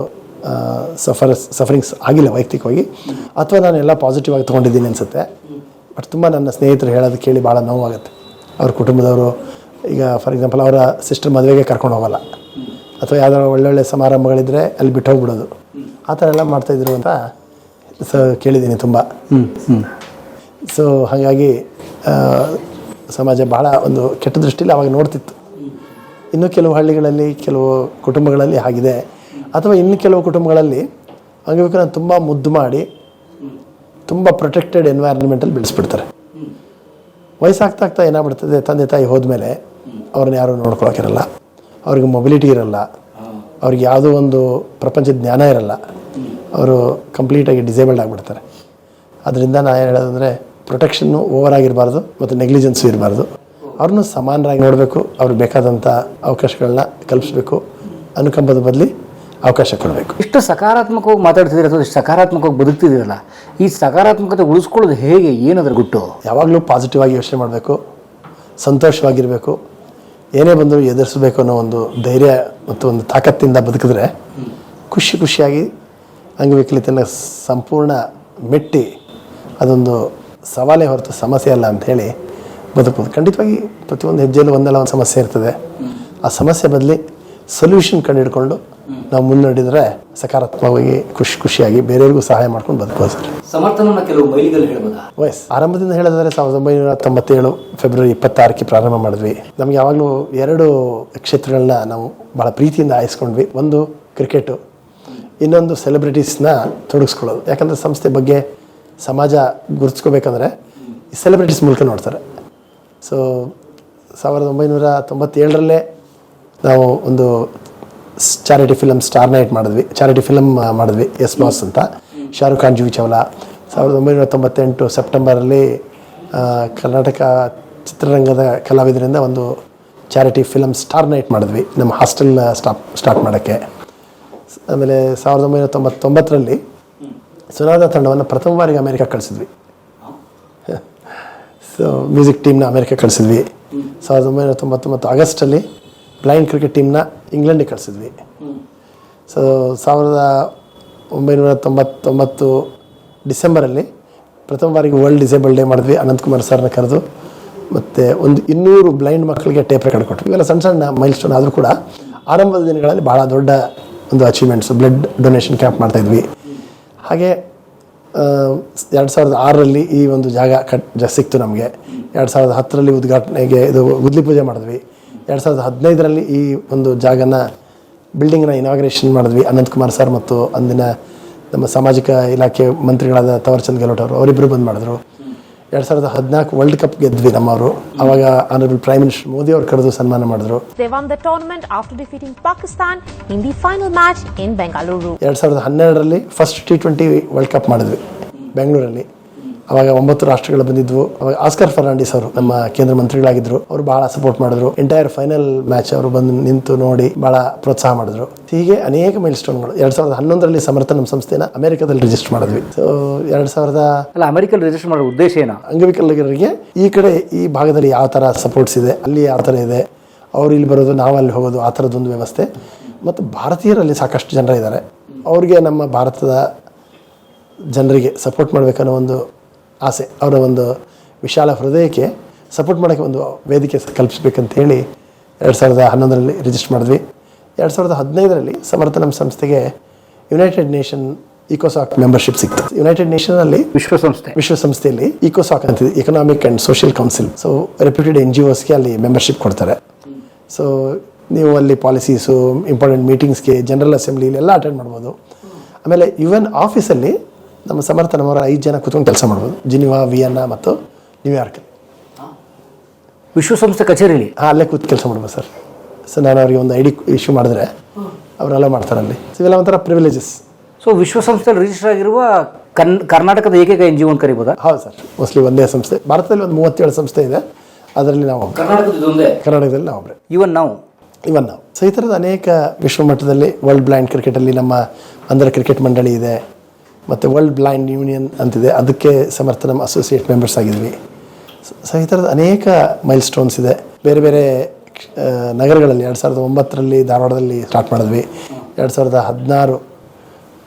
ಸಫರ್ ಸಫರಿಂಗ್ಸ್ ಆಗಿಲ್ಲ ವೈಯಕ್ತಿಕವಾಗಿ. ಅಥವಾ ನಾನು ಎಲ್ಲ ಪಾಸಿಟಿವ್ ಆಗಿ ತೊಗೊಂಡಿದ್ದೀನಿ ಅನಿಸುತ್ತೆ. ಬಟ್ ತುಂಬ ನನ್ನ ಸ್ನೇಹಿತರು ಹೇಳೋದು ಕೇಳಿ ಭಾಳ ನೋವಾಗುತ್ತೆ. ಅವ್ರ ಕುಟುಂಬದವರು ಈಗ ಫಾರ್ ಎಕ್ಸಾಂಪಲ್ ಅವರ ಸಿಸ್ಟರ್ ಮದುವೆಗೆ ಕರ್ಕೊಂಡು ಹೋಗಲ್ಲ. ಅಥವಾ ಯಾವ್ದಾದ್ರು ಒಳ್ಳೊಳ್ಳೆ ಸಮಾರಂಭಗಳಿದ್ದರೆ ಅಲ್ಲಿ ಬಿಟ್ಟು ಹೋಗ್ಬಿಡೋದು. ಆ ಥರ ಎಲ್ಲ ಮಾಡ್ತಾಯಿದ್ರು ಅಂತ ಸೊ ಕೇಳಿದ್ದೀನಿ ತುಂಬ. ಸೊ ಹಾಗಾಗಿ ಸಮಾಜ ಬಹಳ ಒಂದು ಕೆಟ್ಟ ದೃಷ್ಟಿಯಲ್ಲಿ ಅವಾಗ ನೋಡ್ತಿತ್ತು. ಇನ್ನು ಕೆಲವು ಹಳ್ಳಿಗಳಲ್ಲಿ, ಕೆಲವು ಕುಟುಂಬಗಳಲ್ಲಿ ಆಗಿದೆ ಅಥವಾ ಇನ್ನು ಕೆಲವು ಕುಟುಂಬಗಳಲ್ಲಿ ಅಂಗವಿಕಲನ ತುಂಬ ಮುದ್ದು ಮಾಡಿ, ತುಂಬ ಪ್ರೊಟೆಕ್ಟೆಡ್ ಎನ್ವೈರನ್ಮೆಂಟಲ್ಲಿ ಬೆಳೆಸ್ಬಿಡ್ತಾರೆ. ವಯಸ್ಸಾಗ್ತಾ ಆಗ್ತಾ ಏನಾಗ್ಬಿಡ್ತದೆ, ತಂದೆ ತಾಯಿ ಹೋದ್ಮೇಲೆ ಅವ್ರನ್ನ ಯಾರೂ ನೋಡ್ಕೊಳಕ್ಕಿರಲ್ಲ. ಅವ್ರಿಗೆ ಮೊಬಿಲಿಟಿ ಇರಲ್ಲ. ಅವ್ರಿಗೆ ಯಾವುದೋ ಒಂದು ಪ್ರಪಂಚದ ಜ್ಞಾನ ಇರಲ್ಲ. ಅವರು ಕಂಪ್ಲೀಟಾಗಿ ಡಿಸೇಬಲ್ಡ್ ಆಗಿಬಿಡ್ತಾರೆ. ಅದರಿಂದ ನಾನು ಹೇಳೋದಂದರೆ ಪ್ರೊಟೆಕ್ಷನ್ನು ಓವರ್ ಆಗಿರಬಾರ್ದು ಮತ್ತು ನೆಗ್ಲಿಜೆನ್ಸು ಇರಬಾರ್ದು. ಅವ್ರನ್ನೂ ಸಮಾನರಾಗಿ ನೋಡಬೇಕು ಅವ್ರಿಗೆ ಬೇಕಾದಂಥ ಅವಕಾಶಗಳನ್ನ ಕಲ್ಪಿಸಬೇಕು ಅನುಕಂಪದ ಬದಲಿ ಅವಕಾಶ ಕೊಡಬೇಕು. ಇಷ್ಟು ಸಕಾರಾತ್ಮಕವಾಗಿ ಮಾತಾಡ್ತಿದ್ದೀರ ಅಥವಾ ಇಷ್ಟು ಸಕಾರಾತ್ಮಕವಾಗಿ ಬದುಕ್ತಿದ್ದೀರಲ್ಲ ಈ ಸಕಾರಾತ್ಮಕತೆ ಉಳಿಸ್ಕೊಳ್ಳೋದು ಹೇಗೆ? ಏನದ್ರ ಗುಟ್ಟು? ಯಾವಾಗಲೂ ಪಾಸಿಟಿವ್ ಆಗಿ ಯೋಚನೆ ಮಾಡಬೇಕು ಸಂತೋಷವಾಗಿರಬೇಕು ಏನೇ ಬಂದರೂ ಎದುರಿಸಬೇಕು ಅನ್ನೋ ಒಂದು ಧೈರ್ಯ ಮತ್ತು ಒಂದು ತಾಕತ್ತಿಂದ ಬದುಕಿದ್ರೆ ಖುಷಿ ಖುಷಿಯಾಗಿ ಅಂಗವಿಕಲಿತನ ಸಂಪೂರ್ಣ ಮೆಟ್ಟಿ ಅದೊಂದು ಸವಾಲೇ ಹೊರತು ಸಮಸ್ಯೆ ಅಲ್ಲ ಅಂತ ಹೇಳಿ ಬದುಕಬಹುದು ಖಂಡಿತವಾಗಿ ಪ್ರತಿಯೊಂದು ಹೆಜ್ಜೆಯಲ್ಲೂ ಒಂದಲ್ಲ ಒಂದು ಸಮಸ್ಯೆ ಇರ್ತದೆ. ಆ ಸಮಸ್ಯೆ ಬದಲಿ ಸೊಲ್ಯೂಷನ್ ಕಂಡುಹಿಡ್ಕೊಂಡು ನಾವು ಮುನ್ನಡೆದ್ರೆ ಸಕಾರಾತ್ಮಕವಾಗಿ ಖುಷಿ ಖುಷಿಯಾಗಿ ಬೇರೆಯವ್ರಿಗೂ ಸಹಾಯ ಮಾಡ್ಕೊಂಡು ಬದುಕೋದು ಸರ್. ಕೆಲವು ಹೇಳ್ಬೋದಾ? ವಯಸ್ ಆರಂಭದಿಂದ ಹೇಳಿದ್ರೆ ಸಾವಿರದ ಒಂಬೈನೂರ ತೊಂಬತ್ತೇಳು ಫೆಬ್ರವರಿ ಇಪ್ಪತ್ತಾರಕ್ಕೆ ಪ್ರಾರಂಭ ಮಾಡಿದ್ವಿ. ನಮಗೆ ಯಾವಾಗಲೂ ಎರಡು ಕ್ಷೇತ್ರಗಳನ್ನ ನಾವು ಬಹಳ ಪ್ರೀತಿಯಿಂದ ಆಯಿಸ್ಕೊಂಡ್ವಿ. ಒಂದು ಕ್ರಿಕೆಟು ಇನ್ನೊಂದು ಸೆಲೆಬ್ರಿಟೀಸ್ನ ತೊಡಗಿಸ್ಕೊಳ್ಳೋದು. ಯಾಕಂದರೆ ಸಂಸ್ಥೆ ಬಗ್ಗೆ ಸಮಾಜ ಗುರುತಿಸ್ಕೋಬೇಕಂದ್ರೆ ಈ ಸೆಲೆಬ್ರಿಟೀಸ್ ಮೂಲಕ ನೋಡ್ತಾರೆ. ಸೊ ಸಾವಿರದ ಒಂಬೈನೂರ ತೊಂಬತ್ತೇಳರಲ್ಲೇ ನಾವು ಒಂದು ಚಾರಿಟಿ ಫಿಲಮ್ ಸ್ಟಾರ್ ನೈಟ್ ಮಾಡಿದ್ವಿ. ಚಾರಿಟಿ ಫಿಲಮ್ ಮಾಡಿದ್ವಿ. ಎಸ್ ಬಾಸ್ ಅಂತ. ಶಾರುಖ್ ಖಾನ್ ಜೂಹಿ ಚಾವ್ಲಾ. ಸಾವಿರದ ಒಂಬೈನೂರ ತೊಂಬತ್ತೆಂಟು ಸೆಪ್ಟೆಂಬರಲ್ಲಿ ಕರ್ನಾಟಕ ಚಿತ್ರರಂಗದ ಕಲಾವಿದರಿಂದ ಒಂದು ಚಾರಿಟಿ ಫಿಲಮ್ ಸ್ಟಾರ್ ನೈಟ್ ಮಾಡಿದ್ವಿ. ನಮ್ಮ ಹಾಸ್ಟೆಲ್ ಸ್ಟಾಪ್, ಸ್ಟಾರ್ಟ್ ಮಾಡೋಕ್ಕೆ. ಆಮೇಲೆ ಸಾವಿರದ ಒಂಬೈನೂರ ತೊಂಬತ್ತೊಂಬತ್ತರಲ್ಲಿ ಸುನಾದ ತಂಡವನ್ನು ಪ್ರಥಮ ಬಾರಿಗೆ ಅಮೇರಿಕಾ ಕಳಿಸಿದ್ವಿ. ಸೊ ಮ್ಯೂಸಿಕ್ ಟೀಮ್ನ ಅಮೇರಿಕಾ ಕಳಿಸಿದ್ವಿ. ಸಾವಿರದ ಒಂಬೈನೂರ ತೊಂಬತ್ತೊಂಬತ್ತು ಆಗಸ್ಟಲ್ಲಿ ಬ್ಲೈಂಡ್ ಕ್ರಿಕೆಟ್ ಟೀಮ್ನ ಇಂಗ್ಲೆಂಡಿಗೆ ಕಳಿಸಿದ್ವಿ. ಸೊ ಸಾವಿರದ ಒಂಬೈನೂರ ತೊಂಬತ್ತೊಂಬತ್ತು ಡಿಸೆಂಬರಲ್ಲಿ ಪ್ರಥಮ ಬಾರಿಗೆ ವರ್ಲ್ಡ್ ಡಿಸೇಬಲ್ ಡೇ ಮಾಡಿದ್ವಿ. ಅನಂತಕುಮಾರ್ ಸರ್ನ ಕರೆದು ಮತ್ತು ಒಂದು ಇನ್ನೂರು ಬ್ಲೈಂಡ್ ಮಕ್ಕಳಿಗೆ ಟೇಪ್ ರೆಕಾರ್ಡ್ ಕೊಟ್ವಿ. ಇವೆಲ್ಲ ಸಣ್ಣ ಸಣ್ಣ ಮೈಲ್ ಸ್ಟೋನ್ ಆದರೂ ಕೂಡ ಆರಂಭದ ದಿನಗಳಲ್ಲಿ ಭಾಳ ದೊಡ್ಡ ಒಂದು ಅಚೀವ್ಮೆಂಟ್ಸು ಬ್ಲಡ್ ಡೊನೇಷನ್ ಕ್ಯಾಂಪ್ ಮಾಡ್ತಾಯಿದ್ವಿ ಹಾಗೆ ಎರಡು ಸಾವಿರದ ಆರರಲ್ಲಿ ಈ ಒಂದು ಜಾಗ ಕಟ್, ಜ, ಸಿಕ್ತು ನಮಗೆ. ಎರಡು ಸಾವಿರದ ಹತ್ತರಲ್ಲಿ ಉದ್ಘಾಟನೆಗೆ ಇದು ಗುದ್ಲಿ ಪೂಜೆ ಮಾಡಿದ್ವಿ. ಎರಡು ಸಾವಿರದ ಹದಿನೈದರಲ್ಲಿ ಈ ಒಂದು ಜಾಗನ ಬಿಲ್ಡಿಂಗ್ನ ಇನಾಗ್ರೇಷನ್ ಮಾಡಿದ್ವಿ. ಅನಂತಕುಮಾರ್ ಸರ್ ಮತ್ತು ಅಂದಿನ ನಮ್ಮ ಸಾಮಾಜಿಕ ಇಲಾಖೆ ಮಂತ್ರಿಗಳಾದ ತವರ್ಚಂದ್ ಗೆಹ್ಲೋಟ್ ಅವರು ಅವರಿಬ್ಬರು ಬಂದು ಮಾಡಿದ್ರು. ಎರಡು ಸಾವಿರದ ಹದಿನಾಲ್ಕು ವರ್ಲ್ಡ್ ಕಪ್ ಗೆದ್ವಿ ನಮ್ಮವರು. ಅವಾಗ ಆನರಬಲ್ ಪ್ರೈಮ್ ಮಿನಿಸ್ಟರ್ ಮೋದಿ ಅವರು ಕರೆದು ಸನ್ಮಾನ ಮಾಡಿದ್ರು. They won the tournament after defeating Pakistan in the final match in Bengaluru. ಎರಡು ಸಾವಿರದ ಹನ್ನೆರಡರಲ್ಲಿ first T twenty world cup ಮಾಡಿದ್ವಿ ಬೆಂಗಳೂರಲ್ಲಿ ಅವಾಗ ಒಂಬತ್ತು ರಾಷ್ಟ್ರಗಳು ಬಂದಿದ್ವು. ಅವಾಗ ಆಸ್ಕರ್ ಫರ್ನಾಂಡಿಸ್ ಅವರು ನಮ್ಮ ಕೇಂದ್ರ ಮಂತ್ರಿಗಳಾಗಿದ್ರು. ಅವರು ಬಹಳ ಸಪೋರ್ಟ್ ಮಾಡಿದ್ರು. ಎಂಟೈರ್ ಫೈನಲ್ ಮ್ಯಾಚ್ ಅವರು ಬಂದು ನಿಂತು ನೋಡಿ ಬಹಳ ಪ್ರೋತ್ಸಾಹ ಮಾಡಿದ್ರು. ಹೀಗೆ ಅನೇಕ ಮೈಲ್ ಸ್ಟೋನ್ಗಳು ಎರಡ್ ಸಾವಿರದ ಹನ್ನೊಂದರಲ್ಲಿ ಸಮರ್ಥ ನಮ್ಮ ಸಂಸ್ಥೆನ ಅಮೆರಿಕದಲ್ಲಿ ರಿಜಿಸ್ಟರ್ ಮಾಡಿದ್ವಿ. ಸೊ ಎರಡು ಸಾವಿರದ ಅಲ್ಲ ಅಮೆರಿಕಲ್ ರಿಜಿಸ್ಟರ್ ಮಾಡೋ ಉದ್ದೇಶ ಏನ? ಅಂಗವಿಕಲರಿಗೆ ಈ ಕಡೆ ಈ ಭಾಗದಲ್ಲಿ ಯಾವ ಥರ ಸಪೋರ್ಟ್ಸ್ ಇದೆ ಅಲ್ಲಿ ಯಾವ ಥರ ಇದೆ ಅವ್ರು ಇಲ್ಲಿ ಬರೋದು ನಾವು ಅಲ್ಲಿ ಹೋಗೋದು ಆ ಥರದ್ದೊಂದು ವ್ಯವಸ್ಥೆ. ಮತ್ತು ಭಾರತೀಯರಲ್ಲಿ ಸಾಕಷ್ಟು ಜನರ ಇದ್ದಾರೆ ಅವ್ರಿಗೆ ನಮ್ಮ ಭಾರತದ ಜನರಿಗೆ ಸಪೋರ್ಟ್ ಮಾಡಬೇಕನ್ನೋ ಒಂದು ಆಸೆ ಅವರ ಒಂದು ವಿಶಾಲ ಹೃದಯಕ್ಕೆ ಸಪೋರ್ಟ್ ಮಾಡೋಕ್ಕೆ ಒಂದು ವೇದಿಕೆ ಕಲ್ಪಿಸ್ಬೇಕಂತ ಹೇಳಿ ಎರಡು ಸಾವಿರದ ಹನ್ನೊಂದರಲ್ಲಿ ರಿಜಿಸ್ಟರ್ ಮಾಡಿದ್ವಿ. ಎರಡು ಸಾವಿರದ ಹದಿನೈದರಲ್ಲಿ ಸಮರ್ಥ ನಮ್ಮ ಸಂಸ್ಥೆಗೆ ಯುನೈಟೆಡ್ ನೇಷನ್ ಇಕೋಸಾಕ್ ಮೆಂಬರ್ಶಿಪ್ ಸಿಕ್ತು. ಯುನೈಟೆಡ್ ಸಂಸ್ಥೆ ವಿಶ್ವಸಂಸ್ಥೆ. ವಿಶ್ವಸಂಸ್ಥೆಯಲ್ಲಿ ಇಕೋಸಾಕ್ ಅಂತಿದೆ economic and social council so reputed N G ಒಸ್ಗೆ ಅಲ್ಲಿ ಮೆಂಬರ್ಶಿಪ್ ಕೊಡ್ತಾರೆ. ಸೊ ನೀವು ಅಲ್ಲಿ ಪಾಲಿಸೀಸು ಇಂಪಾರ್ಟೆಂಟ್ ಮೀಟಿಂಗ್ಸ್ಗೆ ಜನರಲ್ ಅಸೆಂಬ್ಲಿ ಎಲ್ಲ ಅಟೆಂಡ್ ಮಾಡ್ಬೋದು. ಆಮೇಲೆ ಯು ಎನ್ ಆಫೀಸಲ್ಲಿ ನಮ್ಮ ಸಮರ್ಥ ನಮ್ಮವರ ಐದು ಜನ ಕೂತ್ಕೊಂಡು ಕೆಲಸ ಮಾಡ್ಬೋದು. ಜಿನಿವಾ ವಿಯನ್ನ ಮತ್ತು ನ್ಯೂಯಾರ್ಕ್. ವಿಶ್ವಸಂಸ್ಥೆ ಕಚೇರಿಲಿ? ಹಾಂ ಅಲ್ಲೇ ಕೂತು ಕೆಲಸ ಮಾಡ್ಬೋದು ಸರ್. ಸರ್ ನಾನು ಅವರಿಗೆ ಒಂದು ಐ ಡಿ ಇಶ್ಯೂ ಮಾಡಿದ್ರೆ ಅವರೆಲ್ಲ ಮಾಡ್ತಾರೆ ಅಲ್ಲಿ. ಸೊ ಇವೆಲ್ಲ ಒಂಥರ ಪ್ರಿವಿಲೇಜಸ್ ಸೊ ವಿಶ್ವಸಂಸ್ಥೆಯಲ್ಲಿ ರಿಜಿಸ್ಟರ್ ಆಗಿರುವ ಕನ್ ಕರ್ನಾಟಕದ ಏಕೈಕ ಎನ್ ಜಿ ಒನ್ ಕರಿಬೋದಾ? ಹೌದು ಸರ್. ಮೋಸ್ಟ್ಲಿ ಒಂದೇ ಸಂಸ್ಥೆ. ಭಾರತದಲ್ಲಿ ಒಂದು ಮೂವತ್ತೇಳು ಸಂಸ್ಥೆ ಇದೆ. ಅದರಲ್ಲಿ ನಾವು ಕರ್ನಾಟಕದಲ್ಲಿ ನಾವು ಒಬ್ಬರೇ ಇವನ್ ನಾವು ಇವನ್ ನಾವು ಸೊ ಈ ಥರದ ಅನೇಕ ವಿಶ್ವಮಟ್ಟದಲ್ಲಿ ವರ್ಲ್ಡ್ ಬ್ಲೈಂಡ್ ಕ್ರಿಕೆಟಲ್ಲಿ ನಮ್ಮ ಅಂದರೆ ಕ್ರಿಕೆಟ್ ಮಂಡಳಿ ಇದೆ. ಮತ್ತು ವರ್ಲ್ಡ್ ಬ್ಲೈಂಡ್ ಯೂನಿಯನ್ ಅಂತಿದೆ. ಅದಕ್ಕೆ ಸಮರ್ಥ ನಮ್ಮ ಅಸೋಸಿಯೇಟ್ ಮೆಂಬರ್ಸ್ ಆಗಿದ್ವಿ. ಸೊ ಈ ಥರದ ಅನೇಕ ಮೈಲ್ ಸ್ಟೋನ್ಸ್ ಇದೆ. ಬೇರೆ ಬೇರೆ ನಗರಗಳಲ್ಲಿ ಎರಡು ಸಾವಿರದ ಒಂಬತ್ತರಲ್ಲಿ ಧಾರವಾಡದಲ್ಲಿ ಸ್ಟಾರ್ಟ್ ಮಾಡಿದ್ವಿ. ಎರಡು ಸಾವಿರದ ಹದಿನಾರು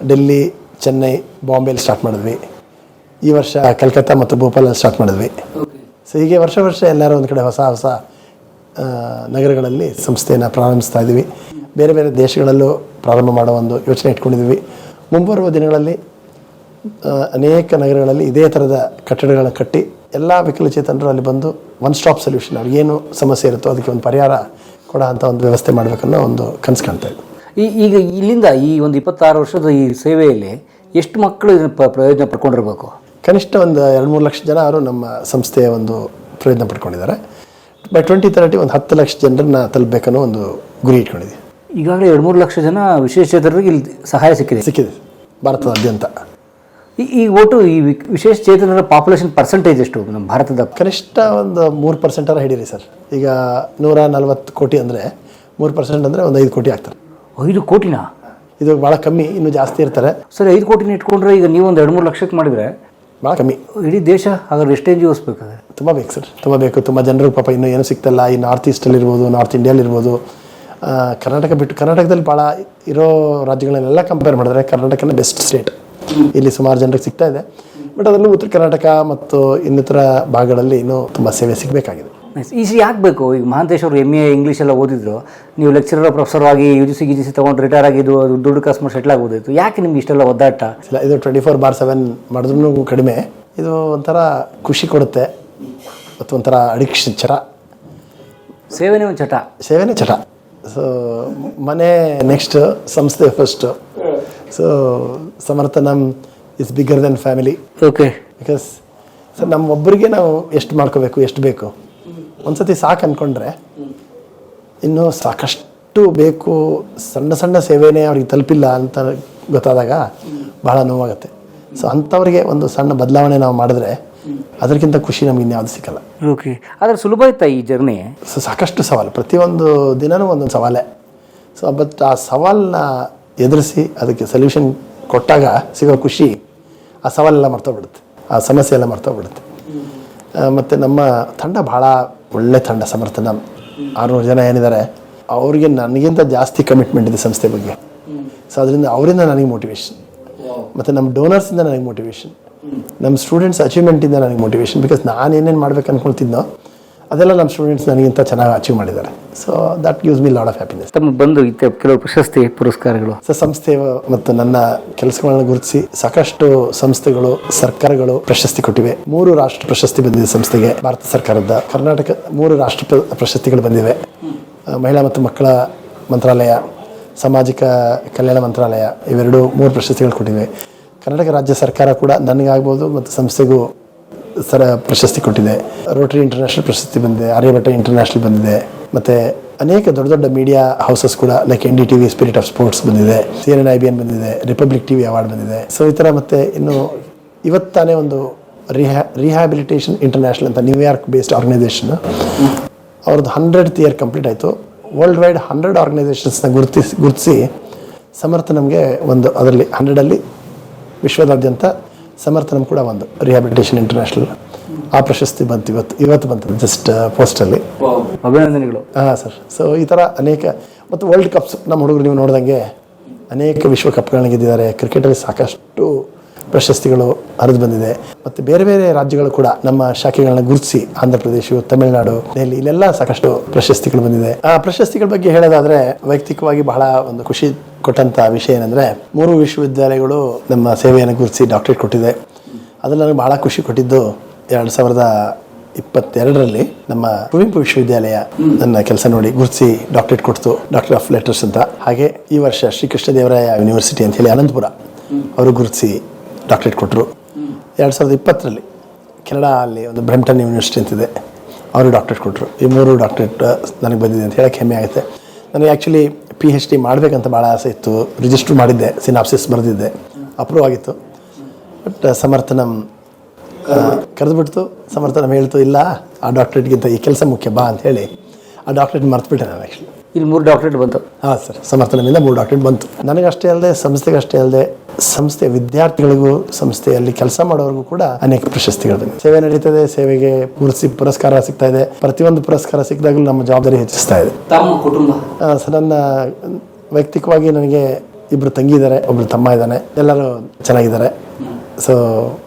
ಡೆಲ್ಲಿ, ಚೆನ್ನೈ ಬಾಂಬೆಯಲ್ಲಿ ಸ್ಟಾರ್ಟ್ ಮಾಡಿದ್ವಿ. ಈ ವರ್ಷ ಕಲ್ಕತ್ತಾ ಮತ್ತು ಭೋಪಾಲಲ್ಲಿ ಸ್ಟಾರ್ಟ್ ಮಾಡಿದ್ವಿ. ಸೊ ಹೀಗೆ ವರ್ಷ ವರ್ಷ ಎಲ್ಲರೂ ಒಂದು ಕಡೆ ಹೊಸ ಹೊಸ ನಗರಗಳಲ್ಲಿ ಸಂಸ್ಥೆಯನ್ನು ಪ್ರಾರಂಭಿಸ್ತಾ ಇದ್ದೀವಿ. ಬೇರೆ ಬೇರೆ ದೇಶಗಳಲ್ಲೂ ಪ್ರಾರಂಭ ಮಾಡೋ ಒಂದು ಯೋಚನೆ ಇಟ್ಕೊಂಡಿದ್ದೀವಿ. ಮುಂಬರುವ ದಿನಗಳಲ್ಲಿ ಅನೇಕ ನಗರಗಳಲ್ಲಿ ಇದೇ ಥರದ ಕಟ್ಟಡಗಳನ್ನು ಕಟ್ಟಿ ಎಲ್ಲ ವಿಕಲಚೇತನರು ಅಲ್ಲಿ ಬಂದು ಒನ್ ಸ್ಟಾಪ್ ಸೊಲ್ಯೂಷನ್ ಅವ್ರಿಗೇನು ಸಮಸ್ಯೆ ಇರುತ್ತೋ ಅದಕ್ಕೆ ಒಂದು ಪರಿಹಾರ ಕೊಡೋ ಅಂಥ ಒಂದು ವ್ಯವಸ್ಥೆ ಮಾಡಬೇಕನ್ನೋ ಒಂದು ಕನಸು ಕಾಣ್ತಾ ಇದೆ. ಈ ಈಗ ಇಲ್ಲಿಂದ ಈ ಒಂದು ಇಪ್ಪತ್ತಾರು ವರ್ಷದ ಈ ಸೇವೆಯಲ್ಲಿ ಎಷ್ಟು ಮಕ್ಕಳು ಇದನ್ನು ಪ- ಪ್ರಯೋಜನ ಪಡ್ಕೊಂಡಿರಬೇಕು? ಕನಿಷ್ಠ ಒಂದು ಎರಡು ಮೂರು ಲಕ್ಷ ಜನ ಅವರು ನಮ್ಮ ಸಂಸ್ಥೆಯ ಒಂದು ಪ್ರಯೋಜನ ಪಡ್ಕೊಂಡಿದ್ದಾರೆ. ಬೈ ಟ್ವೆಂಟಿ ತರ್ಟಿ ಒಂದು ಹತ್ತು ಲಕ್ಷ ಜನರನ್ನ ತಲುಪಬೇಕನ್ನೋ ಒಂದು ಗುರಿ ಇಟ್ಕೊಂಡಿದ್ದೀವಿ. ಈಗಾಗಲೇ ಎರಡು ಮೂರು ಲಕ್ಷ ಜನ ವಿಶೇಷಚೇತನರಿಗೆ ಇಲ್ಲಿ ಸಹಾಯ ಸಿಕ್ಕಿದೆ. ಸಿಕ್ಕಿದೆ. ಭಾರತದಾದ್ಯಂತ. ಈ- ಒಟ್ಟು ಈ ವಿಶೇಷ ಚೇತನರ ಪಾಪ್ಯುಲೇಷನ್ ಪರ್ಸೆಂಟೇಜ್ ಎಷ್ಟು ನಮ್ಮ ಭಾರತದ? ಕನಿಷ್ಠ ಒಂದು ಮೂರು ಪರ್ಸೆಂಟರ ಹಿಡೀರಿ ಸರ್. ಈಗ ನೂರ ನಲ್ವತ್ತು ಕೋಟಿ ಅಂದರೆ ಮೂರು ಪರ್ಸೆಂಟ್ ಅಂದರೆ ಒಂದು ಐದು ಕೋಟಿ ಆಗ್ತಾರೆ ಐದು ಕೋಟಿನ? ಇದು ಭಾಳ ಕಮ್ಮಿ ಇನ್ನೂ ಜಾಸ್ತಿ ಇರ್ತಾರೆ. ಸರ್ ಐದು ಕೋಟಿನ ಇಟ್ಕೊಂಡ್ರೆ ಈಗ ನೀವು ಒಂದು ಎರಡು ಮೂರು ಲಕ್ಷಕ್ಕೆ ಮಾಡಿದರೆ ಭಾಳ ಕಮ್ಮಿ. ಇಡೀ ದೇಶ ಹಾಗಾದ್ರೆ ಎಷ್ಟೇ ಎನ್ ಜಿ ಓಸ್ ಬೇಕಾದ್ರೆ? ತುಂಬ ಬೇಕು ಸರ್ ತುಂಬ ಬೇಕು. ತುಂಬ ಜನರು ಪಾಪ ಇನ್ನೂ ಏನೂ ಸಿಗ್ತಲ್ಲ ಈ ನಾರ್ತ್ ಈಸ್ಟಲ್ಲಿ ಇರ್ಬೋದು ನಾರ್ತ್ ಇಂಡಿಯಲ್ಲಿ ಇರ್ಬೋದು. ಆ, ಕರ್ನಾಟಕ ಬಿಟ್ಟು ಕರ್ನಾಟಕದಲ್ಲಿ ಭಾಳ ಇರೋ ರಾಜ್ಯಗಳನ್ನೆಲ್ಲ ಕಂಪೇರ್ ಮಾಡಿದ್ರೆ ಕರ್ನಾಟಕನೇ ಬೆಸ್ಟ್ ಸ್ಟೇಟ್ ಇಲ್ಲಿ ಸುಮಾರು ಜನರಿಗೆ ಸಿಗ್ತಾ ಇದೆ. ಬಟ್ ಅದರಲ್ಲೂ ಉತ್ತರ ಕರ್ನಾಟಕ ಮತ್ತು ಇನ್ನಿತರ ಭಾಗಗಳಲ್ಲಿ ಇನ್ನೂ ತುಂಬ ಸೇವೆ ಸಿಗಬೇಕಾಗಿದೆ. ಈಸಿ ಯಾಕೆ ಬೇಕು? ಈಗ ಮಹಾಂತೇಶ್ ಅವರು ಎಂ ಎ ಇಂಗ್ಲೀಷ್ ಎಲ್ಲ ಓದಿದ್ರು ನೀವು ಲೆಕ್ಚರರ್ ಪ್ರೊಫೆಸರ್ ಆಗಿ ಯು ಜಿ ಸಿ ಗಿ ಜಿ ಸಿ ತೊಗೊಂಡು ರಿಟೈರ್ ಆಗಿದ್ದು ಅದು ದುಡ್ಡು ಕಾಸು ಮಾಡಿ ಸೆಟ್ಲ್ ಆಗೋದಾಯ್ತು ಯಾಕೆ ನಿಮ್ಗೆ ಇಷ್ಟೆಲ್ಲ ಒದ್ದಾಟ? ಇಲ್ಲ ಇದು ಟ್ವೆಂಟಿ ಫೋರ್ ಬಾರ್ ಸೆವೆನ್ ಮಾಡಿದ್ರೂ ಕಡಿಮೆ. ಇದು ಒಂಥರ ಖುಷಿ ಕೊಡುತ್ತೆ ಮತ್ತು ಒಂಥರ ಅಡಿಕ್ಷನ್ ಚರ. ಸೇವೆನೇ ಒಂದು ಚಟ. ಸೇವೆನೇ ಚಟ. ಸೊ ಮನೆ ನೆಕ್ಸ್ಟ್ ಸಂಸ್ಥೆ first so Samarthanam is bigger than family okay because sir ನಮ್ಮ ಒಬ್ಬರಿಗೆ ನಾವು ಎಷ್ಟು ಮಾಡ್ಕೋಬೇಕು ಎಷ್ಟು ಬೇಕು? ಒಂದ್ಸತಿ ಸಾಕು ಅಂದ್ಕೊಂಡ್ರೆ ಇನ್ನೂ ಸಾಕಷ್ಟು ಬೇಕು ಸಣ್ಣ ಸಣ್ಣ ಸೇವೆನೇ ಅವ್ರಿಗೆ ತಲುಪಿಲ್ಲ ಅಂತ ಗೊತ್ತಾದಾಗ ಬಹಳ ನೋವಾಗುತ್ತೆ. ಸೊ ಅಂಥವ್ರಿಗೆ ಒಂದು ಸಣ್ಣ ಬದಲಾವಣೆ ನಾವು ಮಾಡಿದ್ರೆ ಅದಕ್ಕಿಂತ ಖುಷಿ ನಮ್ಗೆ ಇನ್ಯಾವುದು ಸಿಕ್ಕಲ್ಲ. ಓಕೆ ಆದರೆ ಸುಲಭ ಇತ್ತಾ ಈ ಜರ್ನಿ? ಸೊ ಸಾಕಷ್ಟು ಸವಾಲು. ಪ್ರತಿಯೊಂದು ದಿನವೂ ಒಂದೊಂದು ಸವಾಲೇ. ಸೊ ಬಟ್ ಆ ಸವಾಲನ್ನ ಎದುರಿಸಿ ಅದಕ್ಕೆ ಸೊಲ್ಯೂಷನ್ ಕೊಟ್ಟಾಗ ಸಿಗೋ ಖುಷಿ ಆ ಸವಾಲೆಲ್ಲ ಮರ್ತೋಗ್ಬಿಡುತ್ತೆ. ಆ ಸಮಸ್ಯೆ ಎಲ್ಲ ಮರ್ತೋಗ್ಬಿಡುತ್ತೆ ಮತ್ತು ನಮ್ಮ ತಂಡ ಭಾಳ ಒಳ್ಳೆ ತಂಡ ಸಮರ್ಥನ. ಆರುನೂರು ಜನ ಏನಿದ್ದಾರೆ ಅವ್ರಿಗೆ ನನಗಿಂತ ಜಾಸ್ತಿ ಕಮಿಟ್ಮೆಂಟ್ ಇದೆ ಸಂಸ್ಥೆ ಬಗ್ಗೆ. ಸೊ ಅದರಿಂದ ಅವರಿಂದ ನನಗೆ ಮೋಟಿವೇಶನ್ ಮತ್ತು ನಮ್ಮ ಡೋನರ್ಸಿಂದ ನನಗೆ ಮೋಟಿವೇಶನ್ ನಮ್ಮ ಸ್ಟೂಡೆಂಟ್ಸ್ ಅಚೀವ್ಮೆಂಟಿಂದ ನನಗೆ ಮೋಟಿವೇಶನ್ ಬಿಕಾಸ್ ನಾನು ಏನೇನು ಮಾಡ್ಬೇಕು ಅನ್ಕೊಳ್ತಿದ್ನೋ ಅದೆಲ್ಲ ನಮ್ಮ ಸ್ಟೂಡೆಂಟ್ಸ್ ನನಗಿಂತ ಚೆನ್ನಾಗಿ ಅಚೀವ್ ಮಾಡಿದ್ದಾರೆ. So that gives me lot of happiness ತಮ್ಮ ಬಂದು ಇತ್ತೆ ಕೆಲವು ಪ್ರಶಸ್ತಿ ಪುರಸ್ಕಾರಗಳು. ಸೊ ಸಂಸ್ಥೆ ಮತ್ತು ನನ್ನ ಕೆಲಸಗಳನ್ನ ಗುರುತಿಸಿ ಸಾಕಷ್ಟು ಸಂಸ್ಥೆಗಳು ಸರ್ಕಾರಗಳು ಪ್ರಶಸ್ತಿ ಕೊಟ್ಟಿವೆ. ಮೂರು ರಾಷ್ಟ್ರ ಪ್ರಶಸ್ತಿ ಬಂದಿದೆ ಸಂಸ್ಥೆಗೆ. ಭಾರತ ಸರ್ಕಾರದ ಕರ್ನಾಟಕ ಮೂರು ರಾಷ್ಟ್ರ ಪ್ರಶಸ್ತಿಗಳು ಬಂದಿವೆ. ಮಹಿಳಾ ಮತ್ತು ಮಕ್ಕಳ ಮಂತ್ರಾಲಯ ಸಾಮಾಜಿಕ ಕಲ್ಯಾಣ ಮಂತ್ರಾಲಯ ಇವೆರಡು ಮೂರು ಪ್ರಶಸ್ತಿಗಳು ಕೊಟ್ಟಿವೆ. ಕರ್ನಾಟಕ ರಾಜ್ಯ ಸರ್ಕಾರ ಕೂಡ ನನಗಾಗ್ಬೋದು ಮತ್ತು ಸಂಸ್ಥೆಗೂ ಸರ ಪ್ರಶಸ್ತಿ ಕೊಟ್ಟಿದೆ. ರೋಟರಿ ಇಂಟರ್ನ್ಯಾಷನಲ್ ಪ್ರಶಸ್ತಿ ಬಂದಿದೆ ಆರ್ಯಭಟ್ಟ ಇಂಟರ್ನ್ಯಾಷನಲ್ ಬಂದಿದೆ, ಮತ್ತು ಅನೇಕ ದೊಡ್ಡ ದೊಡ್ಡ ಮೀಡಿಯಾ ಹೌಸಸ್ ಕೂಡ like N D T V spirit of sports ಬಂದಿದೆ C N I B N ಬಂದಿದೆ ರಿಪಬ್ಲಿಕ್ ಟಿ ವಿ ಅವಾರ್ಡ್ ಬಂದಿದೆ. ಸೊ ಈ ಥರ ಮತ್ತು ಇನ್ನು ಇವತ್ತಾನೇ ಒಂದು ರಿಹ್ಯಾ ರಿಹ್ಯಾಬಿಲಿಟೇಷನ್ ಇಂಟರ್ನ್ಯಾಷನಲ್ ಅಂತ ನ್ಯೂಯಾರ್ಕ್ ಬೇಸ್ಡ್ ಆರ್ಗನೈಸೇಷನ್ ಅವ್ರದ್ದು ಹಂಡ್ರೆಡ್ ಇಯರ್ ಕಂಪ್ಲೀಟ್ ಆಯಿತು. ವರ್ಲ್ಡ್ ವೈಡ್ ಹಂಡ್ರೆಡ್ ಆರ್ಗನೈಸೇಷನ್ಸ್ನ ಗುರುತಿಸಿ ಗುರುತಿಸಿ, ಸಮರ್ಥ ನಮಗೆ ಒಂದು ಅದರಲ್ಲಿ ಹಂಡ್ರೆಡಲ್ಲಿ ವಿಶ್ವದಾದ್ಯಂತ ಸಮರ್ಥನಂ ಕೂಡ ಒಂದು ರಿಹ್ಯಾಬಿಲಿಟೇಷನ್ ಇಂಟರ್ನ್ಯಾಷನಲ್ ಆ ಪ್ರಶಸ್ತಿ ಬಂತು ಇವತ್ತು. ಇವತ್ತು ಬಂತು ಜಸ್ಟ್ ಪೋಸ್ಟಲ್ಲಿ ಅಭಿನಂದನೆಗಳು. ಹಾಂ ಸರ್ ಸೊ ಈ ಥರ ಅನೇಕ ಮತ್ತು ವರ್ಲ್ಡ್ ಕಪ್ಸ್ ನಮ್ಮ ಹುಡುಗರು ನೀವು ನೋಡಿದಂಗೆ ಅನೇಕ ವಿಶ್ವಕಪ್ಗಳನ್ನ ಗೆದ್ದಿದ್ದಾರೆ. ಕ್ರಿಕೆಟಲ್ಲಿ ಸಾಕಷ್ಟು ಪ್ರಶಸ್ತಿಗಳು ಹರಿದು ಬಂದಿದೆ. ಮತ್ತು ಬೇರೆ ಬೇರೆ ರಾಜ್ಯಗಳು ಕೂಡ ನಮ್ಮ ಶಾಖೆಗಳನ್ನ ಗುರುತಿಸಿ ಆಂಧ್ರ ಪ್ರದೇಶ, ತಮಿಳುನಾಡು, ದೆಹಲಿ, ಇಲ್ಲೆಲ್ಲ ಸಾಕಷ್ಟು ಪ್ರಶಸ್ತಿಗಳು ಬಂದಿದೆ. ಆ ಪ್ರಶಸ್ತಿಗಳ ಬಗ್ಗೆ ಹೇಳೋದಾದ್ರೆ ವೈಯಕ್ತಿಕವಾಗಿ ಬಹಳ ಒಂದು ಖುಷಿ ಕೊಟ್ಟಂತ ವಿಷಯ ಏನಂದ್ರೆ ಮೂರು ವಿಶ್ವವಿದ್ಯಾಲಯಗಳು ನಮ್ಮ ಸೇವೆಯನ್ನು ಗುರುತಿಸಿ ಡಾಕ್ಟರೇಟ್ ಕೊಟ್ಟಿದೆ. ಅದ್ರಲ್ಲಿ ನನಗೆ ಬಹಳ ಖುಷಿ ಕೊಟ್ಟಿದ್ದು ಎರಡು ಸಾವಿರದ ಇಪ್ಪತ್ತೆರಡರಲ್ಲಿ ನಮ್ಮ ಕುವೆಂಪು ವಿಶ್ವವಿದ್ಯಾಲಯ ನನ್ನ ಕೆಲಸ ನೋಡಿ ಗುರುತಿಸಿ ಡಾಕ್ಟರೇಟ್ ಕೊಡ್ತು ಡಾಕ್ಟರ್ ಆಫ್ ಲೆಟರ್ಸ್ ಅಂತ. ಹಾಗೆ ಈ ವರ್ಷ ಶ್ರೀಕೃಷ್ಣದೇವರಾಯ ಯೂನಿವರ್ಸಿಟಿ ಅಂತ ಹೇಳಿ ಅನಂತಪುರ ಅವರು ಗುರುತಿಸಿ ಡಾಕ್ಟರೇಟ್ ಕೊಟ್ಟರು ಎರಡು ಸಾವಿರದ ಇಪ್ಪತ್ತರಲ್ಲಿ ಕೆನಡಾ ಅಲ್ಲಿ ಒಂದು ಬ್ರೆಂಟನ್ ಯೂನಿವರ್ಸಿಟಿ ಅಂತಿದೆ. ಅವರು ಡಾಕ್ಟ್ರೇಟ್ ಕೊಟ್ಟರು ಈ ಮೂರು ಡಾಕ್ಟ್ರೇಟ್ ನನಗೆ ಬಂದಿದೆ ಅಂತ ಹೇಳಕ್ಕೆ ಹೆಮ್ಮೆ ಆಗುತ್ತೆ. ನನಗೆ ಆ್ಯಕ್ಚುಲಿ ಪಿ ಹೆಚ್ ಡಿ ಮಾಡಬೇಕಂತ ಭಾಳ ಆಸೆ ಇತ್ತು. ರಿಜಿಸ್ಟರ್ ಮಾಡಿದ್ದೆ ಸಿನಾಪ್ಸಿಸ್ ಬರೆದಿದ್ದೆ. ಅಪ್ರೂವ್ ಆಗಿತ್ತು. ಬಟ್ ಸಮರ್ಥನಂ ಕರೆದುಬಿಡ್ತು. ಸಮರ್ಥನಂ ಹೇಳ್ತು, ಇಲ್ಲ, ಆ ಡಾಕ್ಟ್ರೇಟ್ಗಿಂತ ಈ ಕೆಲಸ ಮುಖ್ಯ, ಬಾ ಅಂತ ಹೇಳಿ. ಆ ಡಾಕ್ಟ್ರೇಟ್ ಮರ್ತುಬಿಟ್ಟೆ ನಾನು ಆ್ಯಕ್ಚುಲಿ ಇಲ್ಲಿ ಮೂರು ಡಾಕ್ಟ್ರೇಟ್ ಬಂತು. ಹಾಂ ಸರ್ ಸಮರ್ಥನದಿಂದ ಮೂರು ಡಾಕ್ಟ್ರೇಟ್ ಬಂತು. ನನಗಷ್ಟೇ ಅಲ್ಲದೆ ಸಂಸ್ಥೆಗೆ ಅಷ್ಟೇ ಅಲ್ಲದೆ ಸಂಸ್ಥೆ ವಿದ್ಯಾರ್ಥಿಗಳಿಗೂ ಸಂಸ್ಥೆಯಲ್ಲಿ ಕೆಲಸ ಮಾಡೋರಿಗೂ ಕೂಡ ಅನೇಕ ಪ್ರಶಸ್ತಿಗಳು ಬಂದಿವೆ ಸೇವೆ ನಡೀತದೆ ಸೇವೆಗೆ ಪುರಸ್ಸಿ ಪುರಸ್ಕಾರ ಸಿಗ್ತಾ ಇದೆ. ಪ್ರತಿಯೊಂದು ಪುರಸ್ಕಾರ ಸಿಕ್ಕಿದಾಗಲೂ ನಮ್ಮ ಜವಾಬ್ದಾರಿ ಹೆಚ್ಚಿಸ್ತಾ ಇದೆ. ತಮ್ಮ ಕುಟುಂಬ. ಸರ್ ನನ್ನ ವೈಯಕ್ತಿಕವಾಗಿ ನನಗೆ ಇಬ್ಬರು ತಂಗಿ ಇದ್ದಾರೆ ಒಬ್ಬರು ತಮ್ಮ ಇದ್ದಾನೆ. ಎಲ್ಲರೂ ಚೆನ್ನಾಗಿದ್ದಾರೆ. ಸೊ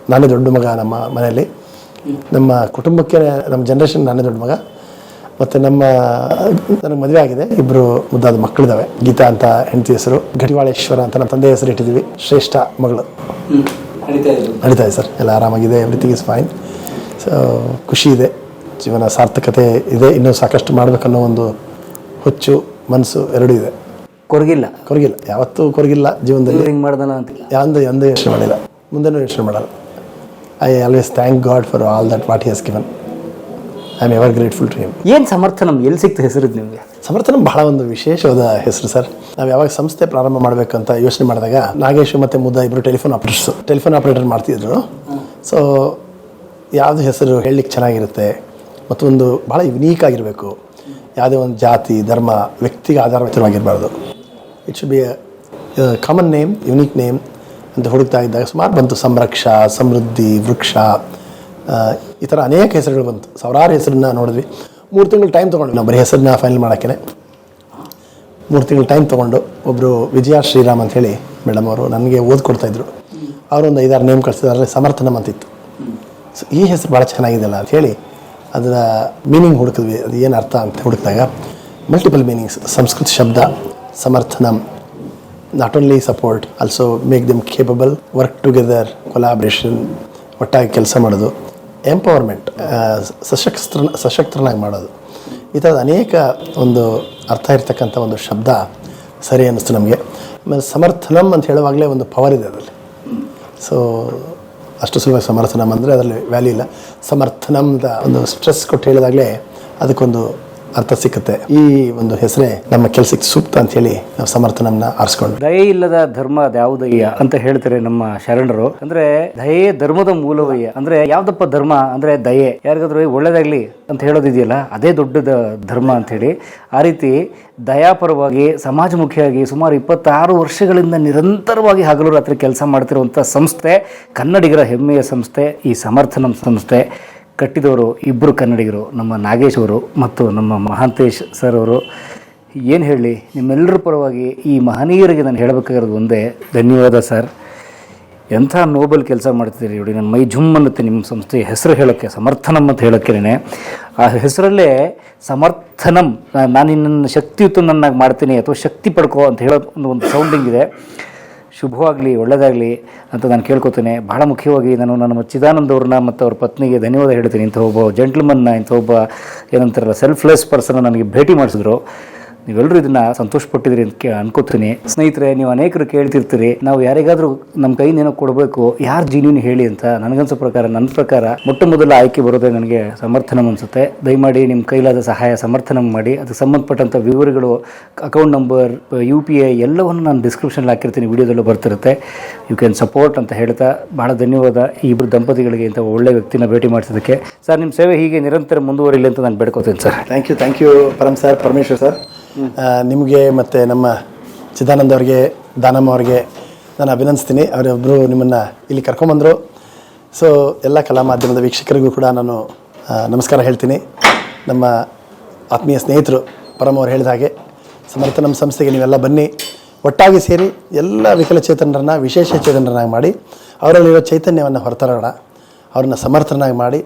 ನಾನೇ ದೊಡ್ಡ ಮಗ ನಮ್ಮ ಮನೆಯಲ್ಲಿ. ನಮ್ಮ ಕುಟುಂಬಕ್ಕೆ ನಮ್ಮ ಜನ್ರೇಷನ್ ನಾನೇ ದೊಡ್ಡ ಮಗ. ಮತ್ತು ನಮ್ಮ ನನಗೆ ಮದುವೆ ಆಗಿದೆ. ಇಬ್ಬರು ಮುದ್ದಾದ ಮಕ್ಕಳಿದಾವೆ. ಗೀತಾ ಅಂತ ಹೆಂಡತಿ ಹೆಸರು ಗಡಿವಾಳೇಶ್ವರ ಅಂತ ನಮ್ಮ ತಂದೆ ಹೆಸರು ಇಟ್ಟಿದ್ದೀವಿ. ಶ್ರೇಷ್ಠ ಮಗಳು. ನಡೀತಾ ಇದೆ ಸರ್. ಎಲ್ಲ ಆರಾಮಾಗಿದೆ. ಎವ್ರಿಥಿಂಗ್ ಇಸ್ ಫೈನ್ ಸೊ ಖುಷಿ ಇದೆ. ಜೀವನ ಸಾರ್ಥಕತೆ ಇದೆ. ಇನ್ನೂ ಸಾಕಷ್ಟು ಮಾಡಬೇಕನ್ನೋ ಒಂದು ಹುಚ್ಚು ಮನಸ್ಸು ಎರಡೂ ಇದೆ. ಕೊರಗಿಲ್ಲ. ಕೊರಗಿಲ್ಲ. ಯಾವತ್ತೂ ಕೊರಗಿಲ್ಲ ಜೀವನದಲ್ಲಿ. ಹಿಂಗೆ ಮಾಡ್ದನ ಅಂತ ಯಾಂದು ಎಂದೂ ಯೋಚನೆ ಮಾಡಿಲ್ಲ. ಮುಂದೆನೂ ಯೋಚನೆ ಮಾಡಲ್ಲ. I always thank God for all that what he has given I am ever grateful to him ಏನು ಸಮರ್ಥನಂ ಎಲ್ಲಿ ಸಿಕ್ತು ಹೆಸರಿದ್ದು ನಿಮಗೆ? ಸಮರ್ಥನ ಬಹಳ ಒಂದು ವಿಶೇಷವಾದ ಹೆಸರು ಸರ್. ನಾವು ಯಾವಾಗ ಸಂಸ್ಥೆ ಪ್ರಾರಂಭ ಮಾಡಬೇಕಂತ ಯೋಚನೆ ಮಾಡಿದಾಗ ನಾಗೇಶ್ ಮತ್ತು ಮುದ್ದ ಇಬ್ಬರು ಟೆಲಿಫೋನ್ ಆಪ್ರೇಟರ್ಸ್ ಟೆಲಿಫೋನ್ ಆಪ್ರೇಟರ್ ಮಾಡ್ತಿದ್ರು. ಸೊ ಯಾವುದು ಹೆಸರು ಹೇಳಲಿಕ್ಕೆ ಚೆನ್ನಾಗಿರುತ್ತೆ ಮತ್ತು ಒಂದು ಭಾಳ ಯುನೀಕ್ ಆಗಿರಬೇಕು. ಯಾವುದೇ ಒಂದು ಜಾತಿ ಧರ್ಮ ವ್ಯಕ್ತಿಗೆ ಆಧಾರವಾಗಿರಬಾರ್ದು it should be common name unique name ಅಂತ ಹುಡುಕ್ತಾ ಇದ್ದಾಗ ಸುಮಾರು ಬಂತು ಸಂರಕ್ಷ ಸಮೃದ್ಧಿ ವೃಕ್ಷ. ಈ ಥರ ಅನೇಕ ಹೆಸರುಗಳು ಬಂತು. ಸಾವಿರಾರು ಹೆಸರನ್ನ ನೋಡಿದ್ವಿ. ಮೂರು ತಿಂಗಳು ಟೈಮ್ ತೊಗೊಂಡ್ವಿ ನಾವು ಬರೀ ಹೆಸರನ್ನ ಫೈನಲ್ ಮಾಡೋಕ್ಕೆ ಮೂರು ತಿಂಗಳು ಟೈಮ್ ತೊಗೊಂಡು ಒಬ್ಬರು ವಿಜಯ ಶ್ರೀರಾಮ್ ಅಂತ ಹೇಳಿ ಮೇಡಮ್ ಅವರು ನನಗೆ ಓದ್ಕೊಡ್ತಾಯಿದ್ರು ಅವರೊಂದು ಐದಾರು ನೇಮ್ ಕಳಿಸಿದ್ರೆ. ಸಮರ್ಥನಮ್ ಅಂತಿತ್ತು ಸೊ ಈ ಹೆಸರು ಭಾಳ ಚೆನ್ನಾಗಿದೆಯಲ್ಲ ಅಂತ ಹೇಳಿ ಅದರ ಮೀನಿಂಗ್ ಹುಡುಕಿದ್ವಿ. ಅದು ಏನು ಅರ್ಥ ಅಂತ ಹುಡುಕಿದಾಗ ಮಲ್ಟಿಪಲ್ ಮೀನಿಂಗ್ಸ್ ಸಂಸ್ಕೃತ ಶಬ್ದ Samarthanam not only support also make them capable work together collaboration ಒಟ್ಟಾಗಿ ಕೆಲಸ ಮಾಡೋದು. ಎಂಪವರ್ಮೆಂಟ್ ಸಶಕ್ತ, ಸಶಕ್ತರನ್ನಾಗಿ ಮಾಡೋದು. ಈ ಥರದ ಅನೇಕ ಒಂದು ಅರ್ಥ ಇರ್ತಕ್ಕಂಥ ಒಂದು ಶಬ್ದ ಸರಿ ಅನ್ನಿಸ್ತು ನಮಗೆ. ಆಮೇಲೆ ಸಮರ್ಥನಂ ಅಂತ ಹೇಳುವಾಗಲೇ ಒಂದು ಪವರ್ ಇದೆ ಅದರಲ್ಲಿ. ಸೊ ಅಷ್ಟು ಸುಲಭ ಸಮರ್ಥನಂ ಅಂದರೆ ಅದರಲ್ಲಿ ವ್ಯಾಲ್ಯೂ ಇಲ್ಲ. ಸಮರ್ಥನಂದ ಒಂದು ಸ್ಟ್ರೆಸ್ ಕೊಟ್ಟು ಹೇಳಿದಾಗಲೇ ಅದಕ್ಕೊಂದು ಅರ್ಥ ಸಿಕ್ಕುತ್ತೆ. ಈ ಒಂದು ಹೆಸರೇ ನಮ್ಮ ಕೆಲಸಕ್ಕೆ ಸೂಕ್ತ ಅಂತ ಹೇಳಿ ನಾವು ಸಮರ್ಥನ ಆರಿಸ್ಕೊಂಡ್ವಿ. ದಯೆ ಇಲ್ಲದ ಧರ್ಮ ಅದ್ಯಾವುದಯ್ಯ ಅಂತ ಹೇಳ್ತಾರೆ ನಮ್ಮ ಶರಣರು. ಅಂದ್ರೆ ದಯೆ ಧರ್ಮದ ಮೂಲವಯ್ಯ. ಅಂದ್ರೆ ಯಾವ್ದಪ್ಪ ಧರ್ಮ? ಅಂದ್ರೆ ದಯೆ. ಯಾರಿಗಾದ್ರೂ "ಏ, ಒಳ್ಳೇದಾಗ್ಲಿ ಅಂತ ಹೇಳೋದಿದೆಯಲ್ಲ ಅದೇ ದೊಡ್ಡದ ಧರ್ಮ ಅಂತ ಹೇಳಿ. ಆ ರೀತಿ ದಯಾಪರವಾಗಿ ಸಮಾಜಮುಖಿಯಾಗಿ ಸುಮಾರು ಇಪ್ಪತ್ತಾರು ವರ್ಷಗಳಿಂದ ನಿರಂತರವಾಗಿ ಹಗಲು ರಾತ್ರಿ ಕೆಲಸ ಮಾಡ್ತಿರುವಂಥ ಸಂಸ್ಥೆ ಕನ್ನಡಿಗರ ಹೆಮ್ಮೆಯ ಸಂಸ್ಥೆ ಈ ಸಮರ್ಥನಂ ಸಂಸ್ಥೆ. ಕಟ್ಟಿದವರು ಇಬ್ಬರು ಕನ್ನಡಿಗರು, ನಮ್ಮ ನಾಗೇಶ್ ಅವರು ಮತ್ತು ನಮ್ಮ ಮಹಾಂತೇಶ್ ಸರ್ ಅವರು. ಏನು ಹೇಳಿ, ನಿಮ್ಮೆಲ್ಲರ ಪರವಾಗಿ ಈ ಮಹನೀಯರಿಗೆ ನಾನು ಹೇಳಬೇಕಾಗಿರೋದು ಒಂದೇ, ಧನ್ಯವಾದ ಸರ್. ಎಂಥ ನೋಬಲ್ ಕೆಲಸ ಮಾಡ್ತಿದ್ದೀರಿ ನೋಡಿ, ನನ್ನ ಮೈ ಜುಮ್ ಅನ್ನುತ್ತೆ ನಿಮ್ಮ ಸಂಸ್ಥೆಯ ಹೆಸರು ಹೇಳೋಕ್ಕೆ, ಸಮರ್ಥನಂ ಅಂತ ಹೇಳೋಕ್ಕೇನೆ ಆ ಹೆಸರಲ್ಲೇ ಸಮರ್ಥನಂ ನಾನು ನನ್ನ ಶಕ್ತಿಯುತ ನನ್ನಾಗಿ ಮಾಡ್ತೀನಿ ಅಥವಾ ಶಕ್ತಿ ಪಡ್ಕೋ ಅಂತ ಹೇಳೋ ಒಂದು ಒಂದು ಸೌಂಡಿಂಗ್ ಇದೆ. ಶುಭವಾಗಲಿ ಒಳ್ಳೆಯದಾಗಲಿ ಅಂತ ನಾನು ಕೇಳ್ಕೊತೇನೆ. ಬಹಳ ಮುಖ್ಯವಾಗಿ ನಾನು ನನ್ನ ಮಚ್ಚಿದಾನಂದ ಅವ್ರನ್ನ ಮತ್ತು ಅವ್ರ ಪತ್ನಿಗೆ ಧನ್ಯವಾದ ಹೇಳ್ತೀನಿ. ಇಂಥ ಒಬ್ಬ ಜೆಂಟ್ಲ್ಮನ್ನ ಇಂಥ ಒಬ್ಬ ಏನಂತಾರಲ್ಲ ಸೆಲ್ಫ್ಲೆಸ್ ಪರ್ಸನ್ ನನಗೆ ಭೇಟಿ ಮಾಡಿಸಿದ್ರು. ನೀವೆಲ್ಲರೂ ಇದನ್ನ ಸಂತೋಷಪಟ್ಟಿದ್ದೀರಿ ಅಂತ ಅನ್ಕೋತೀನಿ. ಸ್ನೇಹಿತರೆ, ನೀವು ಅನೇಕರು ಕೇಳ್ತಿರ್ತೀರಿ. ನಾವು ಯಾರಿಗಾದ್ರೂ ನಮ್ಮ ಕೈನೇನೋ ಕೊಡಬೇಕು, ಯಾರು ಜೀನಿನ ಹೇಳಿ ಅಂತ ನನಗನ್ಸೋ ಪ್ರಕಾರ ನನ್ನ ಪ್ರಕಾರ ಮೊಟ್ಟ ಮೊದಲ ಆಯ್ಕೆ ಬರೋದೇ ನನಗೆ ಸಮರ್ಥನ ಅನಿಸುತ್ತೆ. ದಯಮಾಡಿ ನಿಮ್ಮ ಕೈಲಾದ ಸಹಾಯ ಸಮರ್ಥನ ಮಾಡಿ. ಅದಕ್ಕೆ ಸಂಬಂಧಪಟ್ಟಂಥ ವಿವರಗಳು account number U P I ಎಲ್ಲವನ್ನು ನಾನು ಡಿಸ್ಕ್ರಿಪ್ಷನಲ್ಲಿ ಹಾಕಿರ್ತೀನಿ. ವಿಡಿಯೋದಲ್ಲೂ ಬರ್ತಿರುತ್ತೆ. ಯು ಕ್ಯಾನ್ ಸಪೋರ್ಟ್ ಅಂತ ಹೇಳ್ತಾ ಬಹಳ ಧನ್ಯವಾದ ಈ ಇಬ್ಬರು ದಂಪತಿಗಳಿಗೆ ಇಂಥ ಒಳ್ಳೆ ವ್ಯಕ್ತಿನ ಭೇಟಿ ಮಾಡಿಸೋದಕ್ಕೆ ಸರ್ ನಿಮ್ಮ ಸೇವೆ ಹೀಗೆ ನಿರಂತರ ಮುಂದುವರಿಲಿ ಅಂತ ನಾನು ಬೇಡ್ಕೋತೀನಿ sir. Thank you thank you Param sir, Parameshwar sir. ನಿಮಗೆ ಮತ್ತು ನಮ್ಮ ಚಿದಾನಂದ ಅವ್ರಿಗೆ, ದಾನಮ್ಮ ಅವ್ರಿಗೆ ನಾನು ಅಭಿನಂದಿಸ್ತೀನಿ. ಅವರೊಬ್ಬರು ನಿಮ್ಮನ್ನು ಇಲ್ಲಿ ಕರ್ಕೊಂಬಂದರು ಸೊ ಎಲ್ಲ ಕಲಾ ಮಾಧ್ಯಮದ ವೀಕ್ಷಕರಿಗೂ ಕೂಡ ನಾನು ನಮಸ್ಕಾರ ಹೇಳ್ತೀನಿ. ನಮ್ಮ ಆತ್ಮೀಯ ಸ್ನೇಹಿತರು ಪರಮ್ ಅವ್ರು ಹೇಳಿದ ಹಾಗೆ ಸಮರ್ಥ ನಮ್ಮ ಸಂಸ್ಥೆಗೆ ನೀವೆಲ್ಲ ಬನ್ನಿ. ಒಟ್ಟಾಗಿ ಸೇರಿ ಎಲ್ಲ ವಿಕಲಚೇತನರನ್ನ ವಿಶೇಷ ಚೇತನರನ್ನಾಗಿ ಮಾಡಿ, ಅವರಲ್ಲಿರೋ ಚೈತನ್ಯವನ್ನು ಹೊರತರೋಣ. ಅವ್ರನ್ನ ಸಮರ್ಥನಾಗಿ ಮಾಡಿ,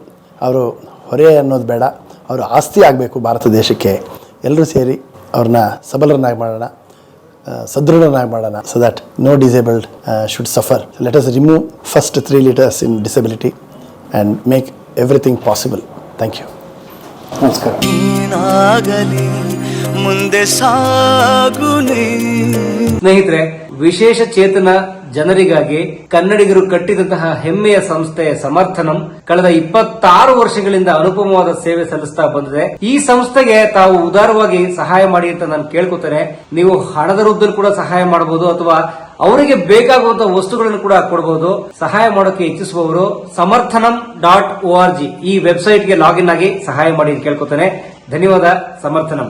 ಅವರು ಹೊರೆ ಅನ್ನೋದು ಬೇಡ. ಅವರು ಆಸ್ತಿ ಆಗಬೇಕು ಭಾರತ ದೇಶಕ್ಕೆ. ಎಲ್ಲರೂ ಸೇರಿ ಅವ್ರನ್ನ ಸಬಲರನ್ನಾಗಿ ಮಾಡೋಣ ಸದೃಢನಾಗಿ ಮಾಡೋಣ. So that no disabled should suffer let us remove first three letters in disability and make everything possible thank you ನಮಸ್ಕಾರ. ಮುಂದೆ ಸಾಗುನಿ ಸ್ನೇಹಿತರೆ ವಿಶೇಷ ಚೇತನ ಜನರಿಗಾಗಿ ಕನ್ನಡಿಗರು ಕಟ್ಟಿದಂತಹ ಹೆಮ್ಮೆಯ ಸಂಸ್ಥೆ ಸಮರ್ಥನಂ ಕಳೆದ ಇಪ್ಪತ್ತಾರು ವರ್ಷಗಳಿಂದ ಅನುಪಮವಾದ ಸೇವೆ ಸಲ್ಲಿಸ್ತಾ ಬಂದಿದೆ. ಈ ಸಂಸ್ಥೆಗೆ ತಾವು ಉದಾರವಾಗಿ ಸಹಾಯ ಮಾಡಿ ಅಂತ ನಾನು ಕೇಳ್ಕೊತೇನೆ. ನೀವು ಹಣದ ರೂಪದಲ್ಲಿ ಕೂಡ ಸಹಾಯ ಮಾಡಬಹುದು ಅಥವಾ ಅವರಿಗೆ ಬೇಕಾಗುವಂತಹ ವಸ್ತುಗಳನ್ನು ಕೂಡ ಕೊಡಬಹುದು ಸಹಾಯ ಮಾಡೋಕೆ ಇಚ್ಛಿಸುವವರು Samarthanam dot O R G ಈ ವೆಬ್ಸೈಟ್ಗೆ ಲಾಗಿನ್ ಆಗಿ ಸಹಾಯ ಮಾಡಿ ಕೇಳ್ಕೊತೇನೆ. ಧನ್ಯವಾದ, ಸಮರ್ಥನಂ.